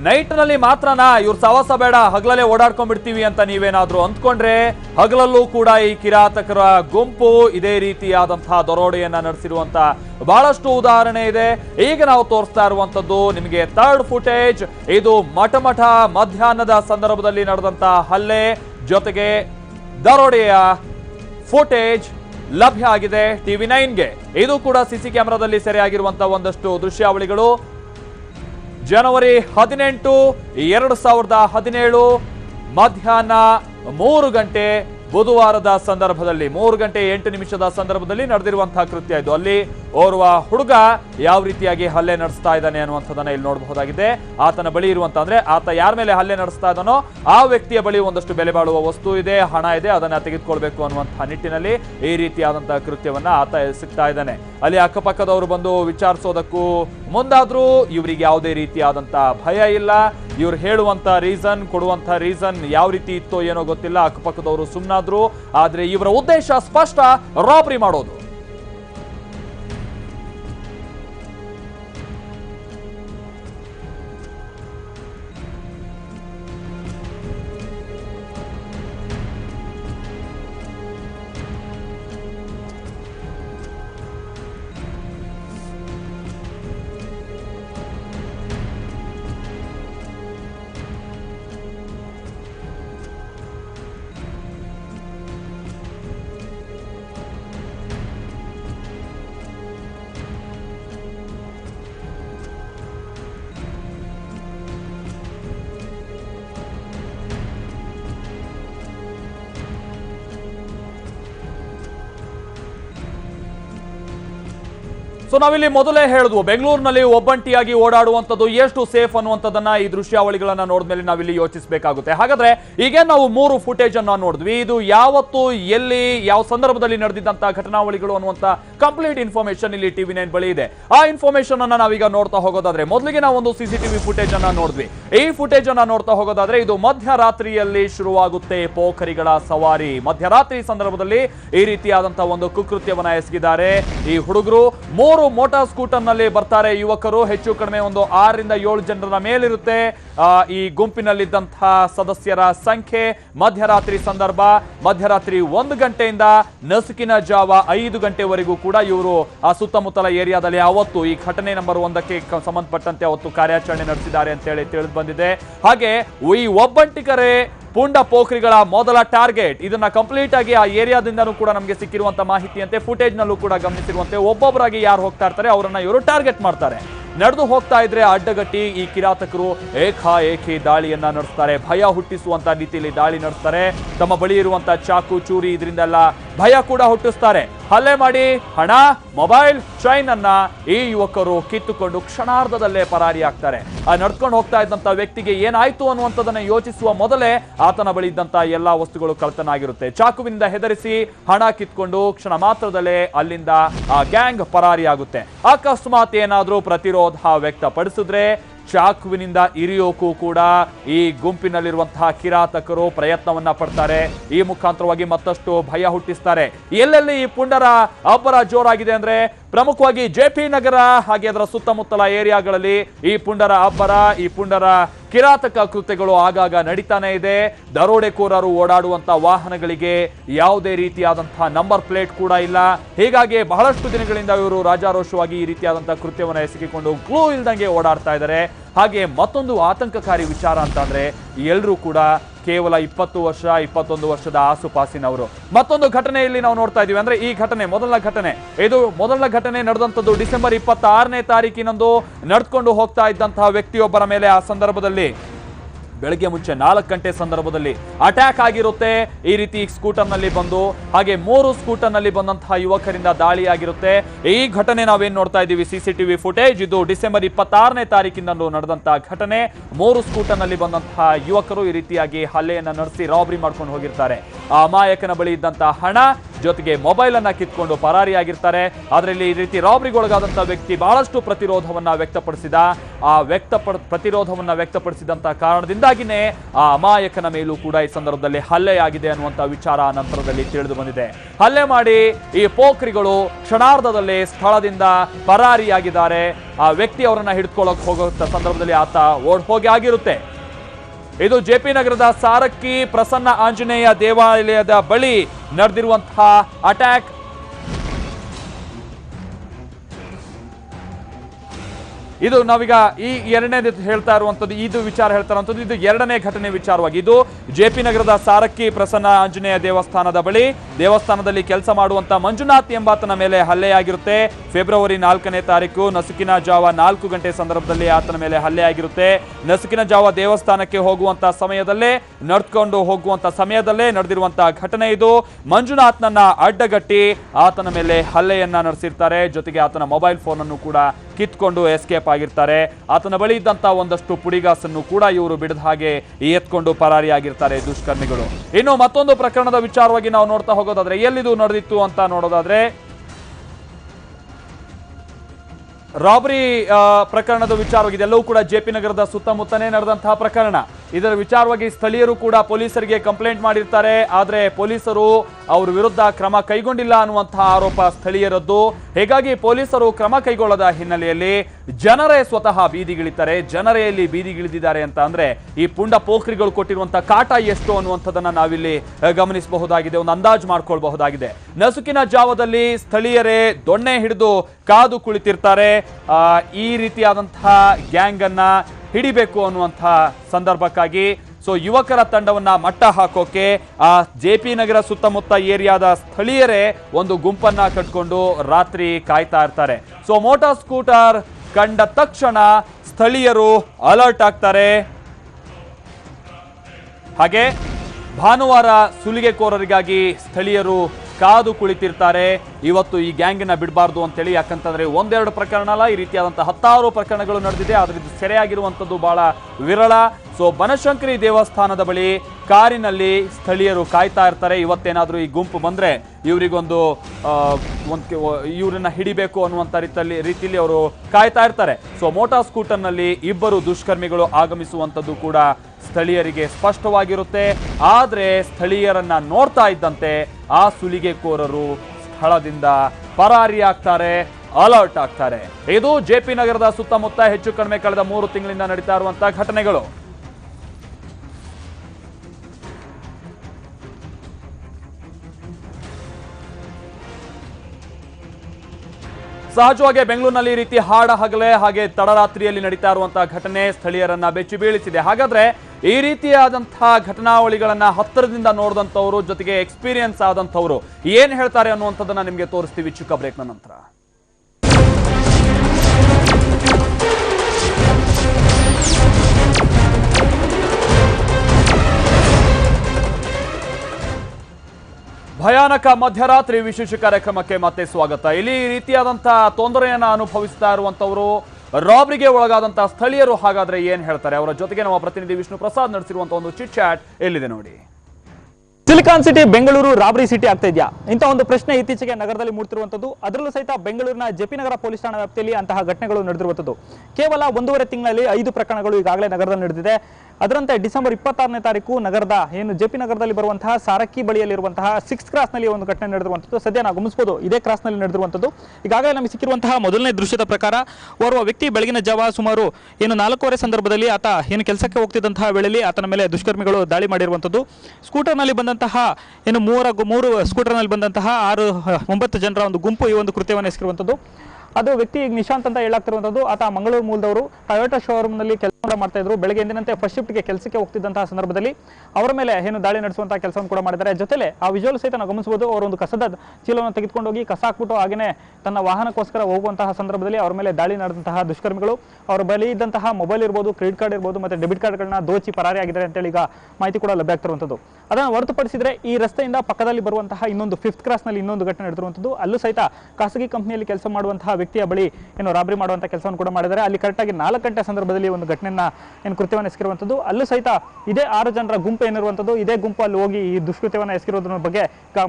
ನೈಟ್ನಲ್ಲಿ ಮಾತ್ರನಾ ಇವ್ರ ಸವಾಸ ಬೇಡ, ಹಗಲಲ್ಲೇ ಓಡಾಡ್ಕೊಂಡ್ಬಿಡ್ತೀವಿ ಅಂತ ನೀವೇನಾದ್ರೂ ಅಂದ್ಕೊಂಡ್ರೆ ಹಗಲಲ್ಲೂ ಕೂಡ ಈ ಕಿರಾತಕರ ಗುಂಪು ಇದೇ ರೀತಿಯಾದಂತಹ ದರೋಡೆಯನ್ನ ನಡೆಸಿರುವಂತ ಬಹಳಷ್ಟು ಉದಾಹರಣೆ ಇದೆ. ಈಗ ನಾವು ತೋರಿಸ್ತಾ ಇರುವಂತದ್ದು ನಿಮಗೆ ಥರ್ಡ್ ಫುಟೇಜ್ ಇದು ಮಠ ಮಠ ಮಧ್ಯಾಹ್ನದ ಸಂದರ್ಭದಲ್ಲಿ ನಡೆದಂತ ಹಲ್ಲೆ. ಜೊತೆಗೆ ದರೋಡೆಯ ಫುಟೇಜ್ ಲಭ್ಯ ಆಗಿದೆ ಟಿವಿ ನೈನ್ಗೆ. ಇದು ಕೂಡ ಸಿಸಿ ಕ್ಯಾಮೆರಾದಲ್ಲಿ ಸೆರೆಯಾಗಿರುವಂತಹ ಒಂದಷ್ಟು ದೃಶ್ಯಾವಳಿಗಳು. ಜನವರಿ ಹದಿನೆಂಟು, ಎರಡು ಸಾವಿರದ ಹದಿನೇಳು, ಮಧ್ಯಾಹ್ನ ಮೂರು ಗಂಟೆ, ಬುಧವಾರದ ಸಂದರ್ಭದಲ್ಲಿ, ಮೂರು ಗಂಟೆ ಎಂಟು ನಿಮಿಷದ ಸಂದರ್ಭದಲ್ಲಿ ನಡೆದಿರುವಂತಹ ಕೃತ್ಯ ಇದು. ಅಲ್ಲಿ ಓರ್ವ ಹುಡುಗ ಯಾವ ರೀತಿಯಾಗಿ ಹಲ್ಲೆ ನಡೆಸ್ತಾ ಇದ್ದಾನೆ ಅನ್ನುವಂಥದ್ದನ್ನ ಇಲ್ಲಿ ನೋಡಬಹುದಾಗಿದೆ. ಆತನ ಬಳಿ ಇರುವಂತ ಅಂದ್ರೆ ಆತ ಯಾರ ಮೇಲೆ ಹಲ್ಲೆ ನಡೆಸ್ತಾ ಇದ್ದಾನೋ, ಆ ವ್ಯಕ್ತಿಯ ಬಳಿ ಒಂದಷ್ಟು ಬೆಲೆ ಬಾಳುವ ವಸ್ತು ಇದೆ, ಹಣ ಇದೆ, ಅದನ್ನ ತೆಗೆದುಕೊಳ್ಬೇಕು ಅನ್ನುವಂತಹ ನಿಟ್ಟಿನಲ್ಲಿ ಈ ರೀತಿಯಾದಂತಹ ಕೃತ್ಯವನ್ನ ಆತ ಸಿಗ್ತಾ ಇದ್ದಾನೆ. ಅಲ್ಲಿ ಅಕ್ಕಪಕ್ಕದವರು ಬಂದು ವಿಚಾರಿಸೋದಕ್ಕೂ ಮುಂದಾದ್ರೂ ಇವರಿಗೆ ಯಾವುದೇ ರೀತಿಯಾದಂತಹ ಭಯ ಇಲ್ಲ. ಇವ್ರು ಹೇಳುವಂತ ರೀಸನ್ ಕೊಡುವಂತ ರೀಸನ್ ಯಾವ ರೀತಿ ಇತ್ತೋ ಏನೋ ಗೊತ್ತಿಲ್ಲ. ಅಕ್ಕಪಕ್ಕದವರು ಸುಮ್ಮನಾದ್ರು ಆದ್ರೆ ಇವರ ಉದ್ದೇಶ ಸ್ಪಷ್ಟ, ರಾಬರಿ ಮಾಡೋದು. ಸೊ ನಾವಿಲ್ಲಿ ಮೊದಲೇ ಹೇಳಿದ್ವು ಬೆಂಗಳೂರಿನಲ್ಲಿ ಒಬ್ಬಂಟಿಯಾಗಿ ಓಡಾಡುವಂಥದ್ದು ಎಷ್ಟು ಸೇಫ್ ಅನ್ನುವಂಥದ್ದನ್ನ ಈ ದೃಶ್ಯಾವಳಿಗಳನ್ನ ನೋಡಿದ್ಮೇಲೆ ನಾವಿಲ್ಲಿ ಯೋಚಿಸಬೇಕಾಗುತ್ತೆ. ಹಾಗಾದ್ರೆ ಈಗ ನಾವು ಮೂರು ಫುಟೇಜ್ ಅನ್ನ ನೋಡಿದ್ವಿ. ಇದು ಯಾವತ್ತು, ಎಲ್ಲಿ, ಯಾವ ಸಂದರ್ಭದಲ್ಲಿ ನಡೆದಿದ್ದಂತಹ ಘಟನಾವಳಿಗಳು ಅನ್ನುವಂತ ಕಂಪ್ಲೀಟ್ ಇನ್ಫಾರ್ಮೇಶನ್ ಇಲ್ಲಿ ಟಿವಿ ನೈನ್ ಬಳಿ ಇದೆ. ಆ ಇನ್ಫಾರ್ಮೇಶನ್ ಅನ್ನ ನಾವೀಗ ನೋಡ್ತಾ ಹೋಗೋದಾದ್ರೆ, ಮೊದಲಿಗೆ ನಾವು ಒಂದು ಸಿಸಿಟಿವಿ ಫುಟೇಜ್ ಅನ್ನ ನೋಡಿದ್ವಿ. ಈ ಫುಟೇಜ್ ಅನ್ನ ನೋಡ್ತಾ ಹೋಗೋದಾದ್ರೆ, ಇದು ಮಧ್ಯರಾತ್ರಿಯಲ್ಲಿ ಶುರುವಾಗುತ್ತೆ ಪೋಖರಿಗಳ ಸವಾರಿ. ಮಧ್ಯರಾತ್ರಿ ಸಂದರ್ಭದಲ್ಲಿ ಈ ರೀತಿಯಾದಂತಹ ಒಂದು ಕುಕೃತ್ಯವನ್ನ ಎಸಗಿದ್ದಾರೆ ಈ ಹುಡುಗರು. ಮೂರು ಮೋಟಾರ್ ಸ್ಕೂಟರ್ನಲ್ಲಿ ಬರ್ತಾರೆ ಯುವಕರು. ಹೆಚ್ಚು ಕಡಿಮೆ ಒಂದು ಆರರಿಂದ ಏಳು ಜನರ ಮೇಲಿರುತ್ತೆ ಈ ಗುಂಪಿನಲ್ಲಿದ್ದಂತಹ ಸದಸ್ಯರ ಸಂಖ್ಯೆ. ಮಧ್ಯರಾತ್ರಿ ಸಂದರ್ಭ, ಮಧ್ಯರಾತ್ರಿ ಒಂದು ಗಂಟೆಯಿಂದ ನಸುಕಿನ ಜಾವ ಐದು ಗಂಟೆವರೆಗೂ ಕೂಡ ಇವರು ಆ ಸುತ್ತಮುತ್ತಲ ಏರಿಯಾದಲ್ಲಿ ಅವತ್ತು ಈ ಘಟನೆ ನಂಬರ್ ಒಂದಕ್ಕೆ ಸಂಬಂಧಪಟ್ಟಂತೆ ಅವತ್ತು ಕಾರ್ಯಾಚರಣೆ ನಡೆಸಿದ್ದಾರೆ ಅಂತ ಹೇಳಿ ತಿಳಿದು ಬಂದಿದೆ. ಹಾಗೆ ಈ ಒಬ್ಬಂಟಿಗರೇ ಪುಂಡ ಪೋಖ್ರಿಗಳ ಮೊದಲ ಟಾರ್ಗೆಟ್. ಇದನ್ನ ಕಂಪ್ಲೀಟ್ ಆಗಿ ಆ ಏರಿಯಾದಿಂದನೂ ಕೂಡ ನಮಗೆ ಸಿಕ್ಕಿರುವಂತ ಮಾಹಿತಿಯಂತೆ ಫುಟೇಜ್ ನಲ್ಲೂ ಕೂಡ ಗಮನಿಸಿರುವಂತೆ ಒಬ್ಬೊಬ್ಬರಾಗಿ ಯಾರು ಹೋಗ್ತಾ ಇರ್ತಾರೆ, ಅವರನ್ನ ಇವರು ಟಾರ್ಗೆಟ್ ಮಾಡ್ತಾರೆ. ನಡೆದು ಹೋಗ್ತಾ ಇದ್ರೆ ಅಡ್ಡಗಟ್ಟಿ ಈ ಕಿರಾತಕರು ಏಕಾ ಏಕಿ ದಾಳಿಯನ್ನ ನಡೆಸ್ತಾರೆ, ಭಯ ಹುಟ್ಟಿಸುವಂತ ರೀತಿಯಲ್ಲಿ ದಾಳಿ ನಡೆಸ್ತಾರೆ. ತಮ್ಮ ಬಳಿ ಇರುವಂತ ಚಾಕು, ಚೂರಿ, ಇದರಿಂದೆಲ್ಲ ಭಯ ಕೂಡ ಹುಟ್ಟಿಸ್ತಾರೆ. ಹಲ್ಲೆ ಮಾಡಿ ಹಣ, ಮೊಬೈಲ್, ಚೈನ್ ಅನ್ನ ಈ ಯುವಕರು ಕಿತ್ತುಕೊಂಡು ಕ್ಷಣಾರ್ಧದಲ್ಲೇ ಪರಾರಿ ಆಗ್ತಾರೆ. ಆ ನಡ್ಕೊಂಡು ಹೋಗ್ತಾ ಇದ್ದಂತ ವ್ಯಕ್ತಿಗೆ ಏನಾಯ್ತು ಅನ್ನುವಂಥದ್ದನ್ನ ಯೋಚಿಸುವ ಮೊದಲೇ ಆತನ ಬಳಿ ಇದ್ದಂತ ಎಲ್ಲಾ ವಸ್ತುಗಳು ಕಳ್ತನಾಗಿರುತ್ತೆ ಚಾಕುವಿನಿಂದ ಹೆದರಿಸಿ ಹಣ ಕಿತ್ಕೊಂಡು ಕ್ಷಣ ಮಾತ್ರದಲ್ಲೇ ಅಲ್ಲಿಂದ ಆ ಗ್ಯಾಂಗ್ ಪರಾರಿಯಾಗುತ್ತೆ. ಅಕಸ್ಮಾತ್ ಏನಾದ್ರೂ ಪ್ರತಿರೋಧ ವ್ಯಕ್ತಪಡಿಸಿದ್ರೆ ಚಾಕುವಿನಿಂದ ಇರಿಯೋಕು ಕೂಡ ಈ ಗುಂಪಿನಲ್ಲಿರುವಂತಹ ಕಿರಾತಕರು ಪ್ರಯತ್ನವನ್ನ ಪಡ್ತಾರೆ. ಈ ಮುಖಾಂತರವಾಗಿ ಮತ್ತಷ್ಟು ಭಯ ಹುಟ್ಟಿಸ್ತಾರೆ. ಎಲ್ಲೆಲ್ಲಿ ಈ ಪುಂಡರ ಅಬ್ಬರ ಜೋರಾಗಿದೆ ಅಂದ್ರೆ ಪ್ರಮುಖವಾಗಿ ಜೆ ಪಿ ನಗರ ಹಾಗೆ ಅದರ ಸುತ್ತಮುತ್ತಲ ಏರಿಯಾಗಳಲ್ಲಿ ಈ ಪುಂಡರ ಅಬ್ಬರ, ಈ ಪುಂಡರ ಕಿರಾತಕ ಕೃತ್ಯಗಳು ಆಗಾಗ ನಡೀತಾನೆ ಇದೆ. ದರೋಡೆಕೋರರು ಓಡಾಡುವಂತ ವಾಹನಗಳಿಗೆ ಯಾವುದೇ ರೀತಿಯಾದಂತಹ ನಂಬರ್ ಪ್ಲೇಟ್ ಕೂಡ ಇಲ್ಲ. ಹೀಗಾಗಿ ಬಹಳಷ್ಟು ದಿನಗಳಿಂದ ಇವರು ರಾಜಾರೋಷವಾಗಿ ಈ ರೀತಿಯಾದಂತಹ ಕೃತ್ಯವನ್ನು ಎಸಗಿಕೊಂಡು ಕ್ಲೂ ಇಲ್ದಂಗೆ ಓಡಾಡ್ತಾ ಇದ್ದಾರೆ. ಹಾಗೆ ಮತ್ತೊಂದು ಆತಂಕಕಾರಿ ವಿಚಾರ ಅಂತಂದ್ರೆ ಎಲ್ಲರೂ ಕೂಡ ಕೇವಲ ಇಪ್ಪತ್ತು ವರ್ಷ, ಇಪ್ಪತ್ತೊಂದು ವರ್ಷದ ಆಸುಪಾಸಿನವರು. ಮತ್ತೊಂದು ಘಟನೆಯಲ್ಲಿ ನಾವು ನೋಡ್ತಾ ಇದೀವಿ ಅಂದ್ರೆ ಈ ಘಟನೆ, ಮೊದಲ ಘಟನೆ. ಇದು ಮೊದಲ ಘಟನೆ ನಡೆದಂತದ್ದು ಡಿಸೆಂಬರ್ ಇಪ್ಪತ್ತಾರನೇ ತಾರೀಕಿನಂದು ನಡ್ಕೊಂಡು ಹೋಗ್ತಾ ಇದ್ದಂತಹ ವ್ಯಕ್ತಿಯೊಬ್ಬರ ಮೇಲೆ ಆ ಸಂದರ್ಭದಲ್ಲಿ. ಬೆಳಗ್ಗೆ ಮುಂಚೆ ನಾಲ್ಕು ಗಂಟೆ ಸಂದರ್ಭದಲ್ಲಿ ಅಟ್ಯಾಕ್ ಆಗಿರುತ್ತೆ. ಈ ರೀತಿ ಸ್ಕೂಟರ್ನಲ್ಲಿ ಬಂದು, ಹಾಗೆ ಮೂರು ಸ್ಕೂಟರ್ನಲ್ಲಿ ಬಂದಂತಹ ಯುವಕರಿಂದ ದಾಳಿಯಾಗಿರುತ್ತೆ. ಈ ಘಟನೆ ನಾವೇನ್ ನೋಡ್ತಾ ಇದ್ದೀವಿ? ಸಿಸಿಟಿವಿ ಫುಟೇಜ್ ಇದು ಡಿಸೆಂಬರ್ ಇಪ್ಪತ್ತಾರನೇ ತಾರೀಕಿನಂದು ನಡೆದಂತಹ ಘಟನೆ. ಮೂರು ಸ್ಕೂಟರ್ನಲ್ಲಿ ಬಂದಂತಹ ಯುವಕರು ಈ ರೀತಿಯಾಗಿ ಹಲ್ಲೆಯನ್ನ ನಡೆಸಿ ರಾಬರಿ ಮಾಡ್ಕೊಂಡು ಹೋಗಿರ್ತಾರೆ. ಆ ಅಮಾಯಕನ ಬಳಿ ಇದ್ದಂತಹ ಹಣ ಜೊತೆಗೆ ಮೊಬೈಲ್ ಅನ್ನ ಕಿತ್ಕೊಂಡು ಪರಾರಿಯಾಗಿರ್ತಾರೆ. ಅದರಲ್ಲಿ ಈ ರೀತಿ ರಾಬರಿಗೊಳಗಾದಂತಹ ವ್ಯಕ್ತಿ ಬಹಳಷ್ಟು ಪ್ರತಿರೋಧವನ್ನ ವ್ಯಕ್ತಪಡಿಸಿದ. ಆ ವ್ಯಕ್ತ ಪ್ರತಿರೋಧವನ್ನ ವ್ಯಕ್ತಪಡಿಸಿದಂತಹ ಕಾರಣದಿಂದಾಗಿನೇ ಆ ಅಮಾಯಕನ ಮೇಲೂ ಕೂಡ ಈ ಸಂದರ್ಭದಲ್ಲಿ ಹಲ್ಲೆಯಾಗಿದೆ ಅನ್ನುವಂತ ವಿಚಾರ ನಂತರದಲ್ಲಿ ತಿಳಿದು ಬಂದಿದೆ. ಹಲ್ಲೆ ಮಾಡಿ ಈ ಪೋಖ್ರಿಗಳು ಕ್ಷಣಾರ್ಧದಲ್ಲಿ ಸ್ಥಳದಿಂದ ಪರಾರಿಯಾಗಿದ್ದಾರೆ. ಆ ವ್ಯಕ್ತಿ ಅವರನ್ನ ಹಿಡ್ಕೊಳ್ಳೋಕೆ ಹೋಗೋ ಸಂದರ್ಭದಲ್ಲಿ ಆತ ಓಡ್ ಹೋಗಿ ಆಗಿರುತ್ತೆ. ಇದು ಜೆಪಿ ನಗರದ ಸಾರಕ್ಕಿ ಪ್ರಸನ್ನ ಆಂಜನೇಯ ದೇವಾಲಯದ ಬಳಿ ನಡೆದಿರುವಂತಹ ಅಟ್ಯಾಕ್ ಇದು ನಾವೀಗ ಈ ಎರಡನೇ ಹೇಳ್ತಾ ಇರುವಂತದ್ದು ಇದು ವಿಚಾರ ಹೇಳ್ತಾ ಇರುವಂತದ್ದು ಇದು ಎರಡನೇ ಘಟನೆ ವಿಚಾರವಾಗಿ. ಇದು ಜೆ ಪಿ ನಗರದ ಸಾರಕ್ಕಿ ಪ್ರಸನ್ನ ಆಂಜನೇಯ ದೇವಸ್ಥಾನದ ಬಳಿ. ದೇವಸ್ಥಾನದಲ್ಲಿ ಕೆಲಸ ಮಾಡುವಂತ ಮಂಜುನಾಥ್ ಎಂಬಾತನ ಮೇಲೆ ಹಲ್ಲೆಯಾಗಿರುತ್ತೆ ಫೆಬ್ರವರಿ ನಾಲ್ಕನೇ ತಾರೀಕು, ನಸುಕಿನ ಜಾವ ನಾಲ್ಕು ಗಂಟೆ ಸಂದರ್ಭದಲ್ಲಿ ಆತನ ಮೇಲೆ ಹಲ್ಲೆ ಆಗಿರುತ್ತೆ. ನಸುಕಿನ ಜಾವ ದೇವಸ್ಥಾನಕ್ಕೆ ಹೋಗುವಂತ ಸಮಯದಲ್ಲೇ, ನಡ್ಕೊಂಡು ಹೋಗುವಂತ ಸಮಯದಲ್ಲೇ ನಡೆದಿರುವಂತಹ ಘಟನೆ ಇದು. ಮಂಜುನಾಥ್ನನ್ನ ಅಡ್ಡಗಟ್ಟಿ ಆತನ ಮೇಲೆ ಹಲ್ಲೆಯನ್ನ ನಡೆಸಿರ್ತಾರೆ. ಜೊತೆಗೆ ಆತನ ಮೊಬೈಲ್ ಫೋನ್ ಅನ್ನು ಕೂಡ ಕಿತ್ಕೊಂಡು ಎಸ್ಕೇಪ್ ಆಗಿರ್ತಾರೆ. ಆತನ ಬಳಿ ಇದ್ದಂತ ಒಂದಷ್ಟು ಪುಡಿಗಾಸನ್ನು ಕೂಡ ಇವರು ಬಿಡದ ಹಾಗೆ ಎತ್ಕೊಂಡು ಪರಾರಿಯಾಗಿರ್ತಾರೆ ದುಷ್ಕರ್ಮಿಗಳು. ಇನ್ನು ಮತ್ತೊಂದು ಪ್ರಕರಣದ ವಿಚಾರವಾಗಿ ನಾವು ನೋಡ್ತಾ ಹೋಗೋದಾದ್ರೆ, ಎಲ್ಲಿದು ನಡೆದಿತ್ತು ಅಂತ ನೋಡೋದಾದ್ರೆ ರಾಬರಿ ಪ್ರಕರಣದ ವಿಚಾರವಾಗಿದೆ ಎಲ್ಲವೂ ಕೂಡ ಜೆ ಪಿ ನಗರದ ಸುತ್ತಮುತ್ತನೇ ನಡೆದಂತಹ ಪ್ರಕರಣ. ಇದರ ವಿಚಾರವಾಗಿ ಸ್ಥಳೀಯರು ಕೂಡ ಪೊಲೀಸರಿಗೆ ಕಂಪ್ಲೇಂಟ್ ಮಾಡಿರ್ತಾರೆ. ಆದರೆ ಪೊಲೀಸರು ಅವರ ವಿರುದ್ಧ ಕ್ರಮ ಕೈಗೊಂಡಿಲ್ಲ ಅನ್ನುವಂತಹ ಆರೋಪ ಸ್ಥಳೀಯರದ್ದು. ಹೀಗಾಗಿ ಪೊಲೀಸರು ಕ್ರಮ ಕೈಗೊಳ್ಳದ ಹಿನ್ನೆಲೆಯಲ್ಲಿ ಜನರೇ ಸ್ವತಃ ಬೀದಿಗಿಳಿತಾರೆ ಜನರೇ ಇಲ್ಲಿ ಬೀದಿಗಿಳಿದಿದ್ದಾರೆ ಅಂತ ಅಂದ್ರೆ ಈ ಪುಂಡ ಪೋಖ್ರಿಗಳು ಕೊಟ್ಟಿರುವಂತಹ ಕಾಟ ಎಷ್ಟು ಅನ್ನುವಂಥದ್ದನ್ನ ನಾವಿಲ್ಲಿ ಗಮನಿಸಬಹುದಾಗಿದೆ. ಒಂದು ಅಂದಾಜು ಮಾಡ್ಕೊಳ್ಬಹುದಾಗಿದೆ. ನಸುಕಿನ ಜಾವದಲ್ಲಿ ಸ್ಥಳೀಯರೇ ದೊಣ್ಣೆ ಹಿಡಿದು ಕಾದು ಕುಳಿತಿರ್ತಾರೆ. ಈ ರೀತಿಯಾದಂತಹ ಗ್ಯಾಂಗ್ ಅನ್ನ ಹಿಡಿಬೇಕು ಅನ್ನುವಂತಹ ಸಂದರ್ಭಕ್ಕಾಗಿ. ಸೊ, ಯುವಕರ ತಂಡವನ್ನ ಮಟ್ಟ ಹಾಕೋಕೆ, ಆ, ಜೆ ಪಿ ನಗರ ಸುತ್ತಮುತ್ತ ಏರಿಯಾದ ಸ್ಥಳೀಯರೇ ಒಂದು ಗುಂಪನ್ನ ಕಟ್ಕೊಂಡು ರಾತ್ರಿ ಕಾಯ್ತಾ ಇರ್ತಾರೆ. ಸೊ, ಮೋಟಾರ್ ಸ್ಕೂಟರ್ ಕಂಡ ತಕ್ಷಣ ಸ್ಥಳೀಯರು ಅಲರ್ಟ್ ಆಗ್ತಾರೆ. ಹಾಗೆ ಭಾನುವಾರ ಸುಲಿಗೆಕೋರರಿಗಾಗಿ ಸ್ಥಳೀಯರು ಕಾದು ಕುಳಿತಿರ್ತಾರೆ. ಇವತ್ತು ಈ ಗ್ಯಾಂಗಿನ ಬಿಡಬಾರ್ದು ಅಂತೇಳಿ, ಯಾಕಂತಂದ್ರೆ ಒಂದೆರಡು ಪ್ರಕರಣ ಅಲ್ಲ, ಈ ರೀತಿಯಾದಂತಹ ಹತ್ತಾರು ಪ್ರಕರಣಗಳು ನಡೆದಿದೆ. ಆದ್ರೆ ಇದು ಸೆರೆಯಾಗಿರುವಂಥದ್ದು ಬಹಳ ವಿರಳ. ಸೊ, ಬನಶಂಕರಿ ದೇವಸ್ಥಾನದ ಬಳಿ ಕಾರಿನಲ್ಲಿ ಸ್ಥಳೀಯರು ಕಾಯ್ತಾ ಇರ್ತಾರೆ. ಇವತ್ತೇನಾದ್ರೂ ಈ ಗುಂಪು ಬಂದ್ರೆ ಇವರಿಗೊಂದು ಒಂದು ಇವರನ್ನ ಹಿಡಿಬೇಕು ಅನ್ನುವಂಥ ರೀತಿಯಲ್ಲಿ ರೀತಿಯಲ್ಲಿ ಅವರು ಕಾಯ್ತಾ ಇರ್ತಾರೆ. ಸೊ, ಮೋಟಾರ್ ಸ್ಕೂಟರ್ನಲ್ಲಿ ಇಬ್ಬರು ದುಷ್ಕರ್ಮಿಗಳು ಆಗಮಿಸುವಂಥದ್ದು ಕೂಡ ಸ್ಥಳೀಯರಿಗೆ ಸ್ಪಷ್ಟವಾಗಿರುತ್ತೆ. ಆದರೆ ಸ್ಥಳೀಯರನ್ನ ನೋಡ್ತಾ ಇದ್ದಂತೆ ಆ ಸುಲಿಗೆಕೋರರು ಸ್ಥಳದಿಂದ ಪರಾರಿಯಾಗ್ತಾರೆ ಅಲರ್ಟ್ ಆಗ್ತಾರೆ. ಇದು ಜೆ ಪಿ ನಗರದ ಸುತ್ತಮುತ್ತ ಹೆಚ್ಚು ಕಡಿಮೆ ಕಳೆದ ಮೂರು ತಿಂಗಳಿಂದ ನಡೀತಾ ಇರುವಂತಹ ಘಟನೆಗಳು. ಸಹಜವಾಗಿ ಬೆಂಗಳೂರಿನಲ್ಲಿ ಈ ರೀತಿ ಹಾಡ, ಹಗಲೇ ಹಾಗೆ ತಡರಾತ್ರಿಯಲ್ಲಿ ನಡೀತಾ ಇರುವಂತಹ ಘಟನೆ ಸ್ಥಳೀಯರನ್ನ ಬೆಚ್ಚಿ ಬೀಳಿಸಿದೆ ಹಾಗಾದ್ರೆ ಈ ರೀತಿಯಾದಂತಹ ಘಟನಾವಳಿಗಳನ್ನ ಹತ್ತಿರದಿಂದ ನೋಡಿದಂಥವ್ರು, ಜೊತೆಗೆ ಎಕ್ಸ್ಪೀರಿಯನ್ಸ್ ಆದಂಥವ್ರು ಏನ್ ಹೇಳ್ತಾರೆ ಅನ್ನುವಂಥದ್ದನ್ನ ನಿಮಗೆ ತೋರಿಸ್ತೀವಿ. ಚಿಕ್ಕ ಬ್ರೇಕ್ನ ನಂತರ. ಭಯಾನಕ ಮಧ್ಯರಾತ್ರಿ ವಿಶೇಷ ಕಾರ್ಯಕ್ರಮಕ್ಕೆ ಮತ್ತೆ ಸ್ವಾಗತ. ಇಲ್ಲಿ ಈ ರೀತಿಯಾದಂತಹ ತೊಂದರೆಯನ್ನ ಅನುಭವಿಸ್ತಾ ಇರುವಂತವರು ರಾಬ್ರಿಗೆ ಒಳಗಾದಂತಹ ಸ್ಥಳೀಯರು ಹಾಗಾದ್ರೆ ಏನ್ ಹೇಳ್ತಾರೆ? ಅವರ ಜೊತೆಗೆ ನಮ್ಮ ಪ್ರತಿನಿಧಿ ವಿಷ್ಣು ಪ್ರಸಾದ್ ನಡೆಸಿರುವಂತಹ ಒಂದು ಚಿಟ್ ಚಾಟ್ ಎಲ್ಲಿದೆ ನೋಡಿ. Silicon city, Bengaluru robbery city ಆಗ್ತಾ ಇದೆಯಾ? ಇಂಥ ಒಂದು ಪ್ರಶ್ನೆ ಇತ್ತೀಚೆಗೆ ನಗರದಲ್ಲಿ ಮೂಡ್ತಿರುವಂಥದ್ದು. ಅದರಲ್ಲೂ ಸಹಿತ ಬೆಂಗಳೂರಿನ ಜೆಪಿ ನಗರ ಪೊಲೀಸ್ ಠಾಣಾ ವ್ಯಾಪ್ತಿಯಲ್ಲಿ ಅಂತಹ ಘಟನೆಗಳು ನಡೆದಿರುವಂಥದ್ದು. ಕೇವಲ ಒಂದೂವರೆ ತಿಂಗಳಲ್ಲಿ ಐದು ಪ್ರಕರಣಗಳು ಈಗಾಗಲೇ ನಗರದಲ್ಲಿ ನಡೆದಿದೆ. ಅದರಂತೆ ಡಿಸೆಂಬರ್ ಇಪ್ಪತ್ತಾರನೇ ತಾರೀಕು ನಗರದ, ಏನು ಜೆಪಿ ನಗರದಲ್ಲಿ ಬರುವಂತಹ ಸಾರಕ್ಕಿ ಬಳಿಯಲ್ಲಿರುವಂತಹ ಸಿಕ್ಸ್ ಕ್ರಾಸ್ನಲ್ಲಿ ಒಂದು ಘಟನೆ ನಡೆದಿರುವಂಥದ್ದು. ಸದ್ಯ ನಾವು ಗಮನಿಸಬಹುದು, ಇದೇ ಕ್ರಾಸ್ನಲ್ಲಿ ನಡೆದಿರುವಂಥದ್ದು. ಈಗಾಗಲೇ ನಮಗೆ ಸಿಕ್ಕಿರುವಂತಹ ಮೊದಲನೇ ದೃಶ್ಯದ ಪ್ರಕಾರ, ಓರ್ವ ವ್ಯಕ್ತಿ ಬೆಳಗಿನ ಜಾವ ಸುಮಾರು, ಏನು ನಾಲ್ಕೂವರೆ ಸಂದರ್ಭದಲ್ಲಿ ಆತ ಏನು ಕೆಲಸಕ್ಕೆ ಹೋಗ್ತಿದ್ದಂತಹ ವೇಳೆಯಲ್ಲಿ ಆತನ ಮೇಲೆ ದುಷ್ಕರ್ಮಿಗಳು ದಾಳಿ ಮಾಡಿರುವಂಥದ್ದು. ಸ್ಕೂಟರ್ನಲ್ಲಿ ಬಂದಂತಹ, ಏನು ಮೂರ ಮೂರು ಸ್ಕೂಟರ್ನಲ್ಲಿ ಬಂದಂತಹ ಆರು, ಒಂಬತ್ತು ಜನರ ಒಂದು ಗುಂಪು ಈ ಒಂದು ಕೃತ್ಯವನ್ನು ಎಸಗಿರುವಂಥದ್ದು. ಅದು ವ್ಯಕ್ತಿ ಈಗ ನಿಶಾಂತ್ ಅಂತ ಹೇಳಾಗ್ತಿರುವಂಥದ್ದು ಆತ ಮಂಗಳೂರು ಮೂಲದವರು. ಟೊಯೋಟಾ ಶೋರೂಮ್ನಲ್ಲಿ ಕೂಡ ಮಾಡ್ತಾ ಇದ್ರು. ಬೆಳಗ್ಗೆ ಎಂದಿನಂತೆ ಫಸ್ಟ್ ಶಿಫ್ಟ್ಗೆ ಕೆಲಸಕ್ಕೆ ಹೋಗ್ತಿದ್ದಂತಹ ಸಂದರ್ಭದಲ್ಲಿ ಅವರ ಮೇಲೆ ಏನು ದಾಳಿ ನಡೆಸುವಂತಹ ಕೆಲಸವನ್ನು ಕೂಡ ಮಾಡಿದ್ದಾರೆ. ಜೊತೆಲೆ ಆ ವಿಜುವಲ್ ಸಹಿತ ನಾವು ಗಮನಿಸಬಹುದು ಅವರೊಂದು ಕಸದ ಚೀಲವನ್ನು ತೆಗೆದುಕೊಂಡು ಹೋಗಿ ಕಸ ಹಾಕ್ಬಿಟ್ಟು ಹಾಗೆಯೇ ತನ್ನ ವಾಹನಕ್ಕೋಸ್ಕರ ಹೋಗುವಂತಹ ಸಂದರ್ಭದಲ್ಲಿ ಅವರ ಮೇಲೆ ದಾಳಿ ನಡೆದಂತಹ ದುಷ್ಕರ್ಮಿಗಳು. ಅವರ ಬಳಿ ಇದ್ದಂತಹ ಮೊಬೈಲ್ ಇರ್ಬೋದು ಕ್ರೆಡಿಟ್ ಕಾರ್ಡ್ ಇರ್ಬೋದು, ಮತ್ತೆ ಡೆಬಿಟ್ ಕಾರ್ಡ್ಗಳನ್ನ ದೋಚಿ ಪರಾರಿಯಾಗಿದ್ದಾರೆ ಅಂತೇಳಿ ಈಗ ಮಾಹಿತಿ ಕೂಡ ಲಭ್ಯ ಆಗ್ತಿರುವಂಥದ್ದು. ಅದನ್ನು ಹೊರತುಪಡಿಸಿದ್ರೆ ಈ ರಸ್ತೆಯಿಂದ ಪಕ್ಕದಲ್ಲಿ ಬರುವಂತಹ ಇನ್ನೊಂದು ಫಿಫ್ತ್ ಕ್ರಾಸ್ನಲ್ಲಿ ಇನ್ನೊಂದು ಘಟನೆ ನಡೆದಿರುವಂಥದ್ದು. ಅಲ್ಲೂ ಸಹಿತ ಖಾಸಗಿ ಕಂಪನಿಯಲ್ಲಿ ಕೆಲಸ ಮಾಡುವಂತಹ ವ್ಯಕ್ತಿಯ ಬಳಿ ಏನು ರಾಬರಿ ಮಾಡುವಂತಹ ಕೆಲಸವನ್ನು ಕೂಡ ಮಾಡಿದ್ದಾರೆ. ಅಲ್ಲಿ ಕರೆಕ್ಟಾಗಿ ನಾಲ್ಕು ಗಂಟೆ ಸಂದರ್ಭದಲ್ಲಿ ಒಂದು ಘಟನೆಯನ್ನ ಏನು ಕೃತ್ಯವನ್ನು ಎಸಗಿರುವಂಥದ್ದು, ಅಲ್ಲೂ ಸಹಿತ ಇದೇ ಆರು ಜನರ ಗುಂಪು ಏನಿರುವಂಥದ್ದು, ಇದೇ ಗುಂಪು ಅಲ್ಲಿ ಹೋಗಿ ಈ ದುಷ್ಕೃತ್ಯವನ್ನು ಎಸಗಿರೋದ್ರ ಬಗ್ಗೆ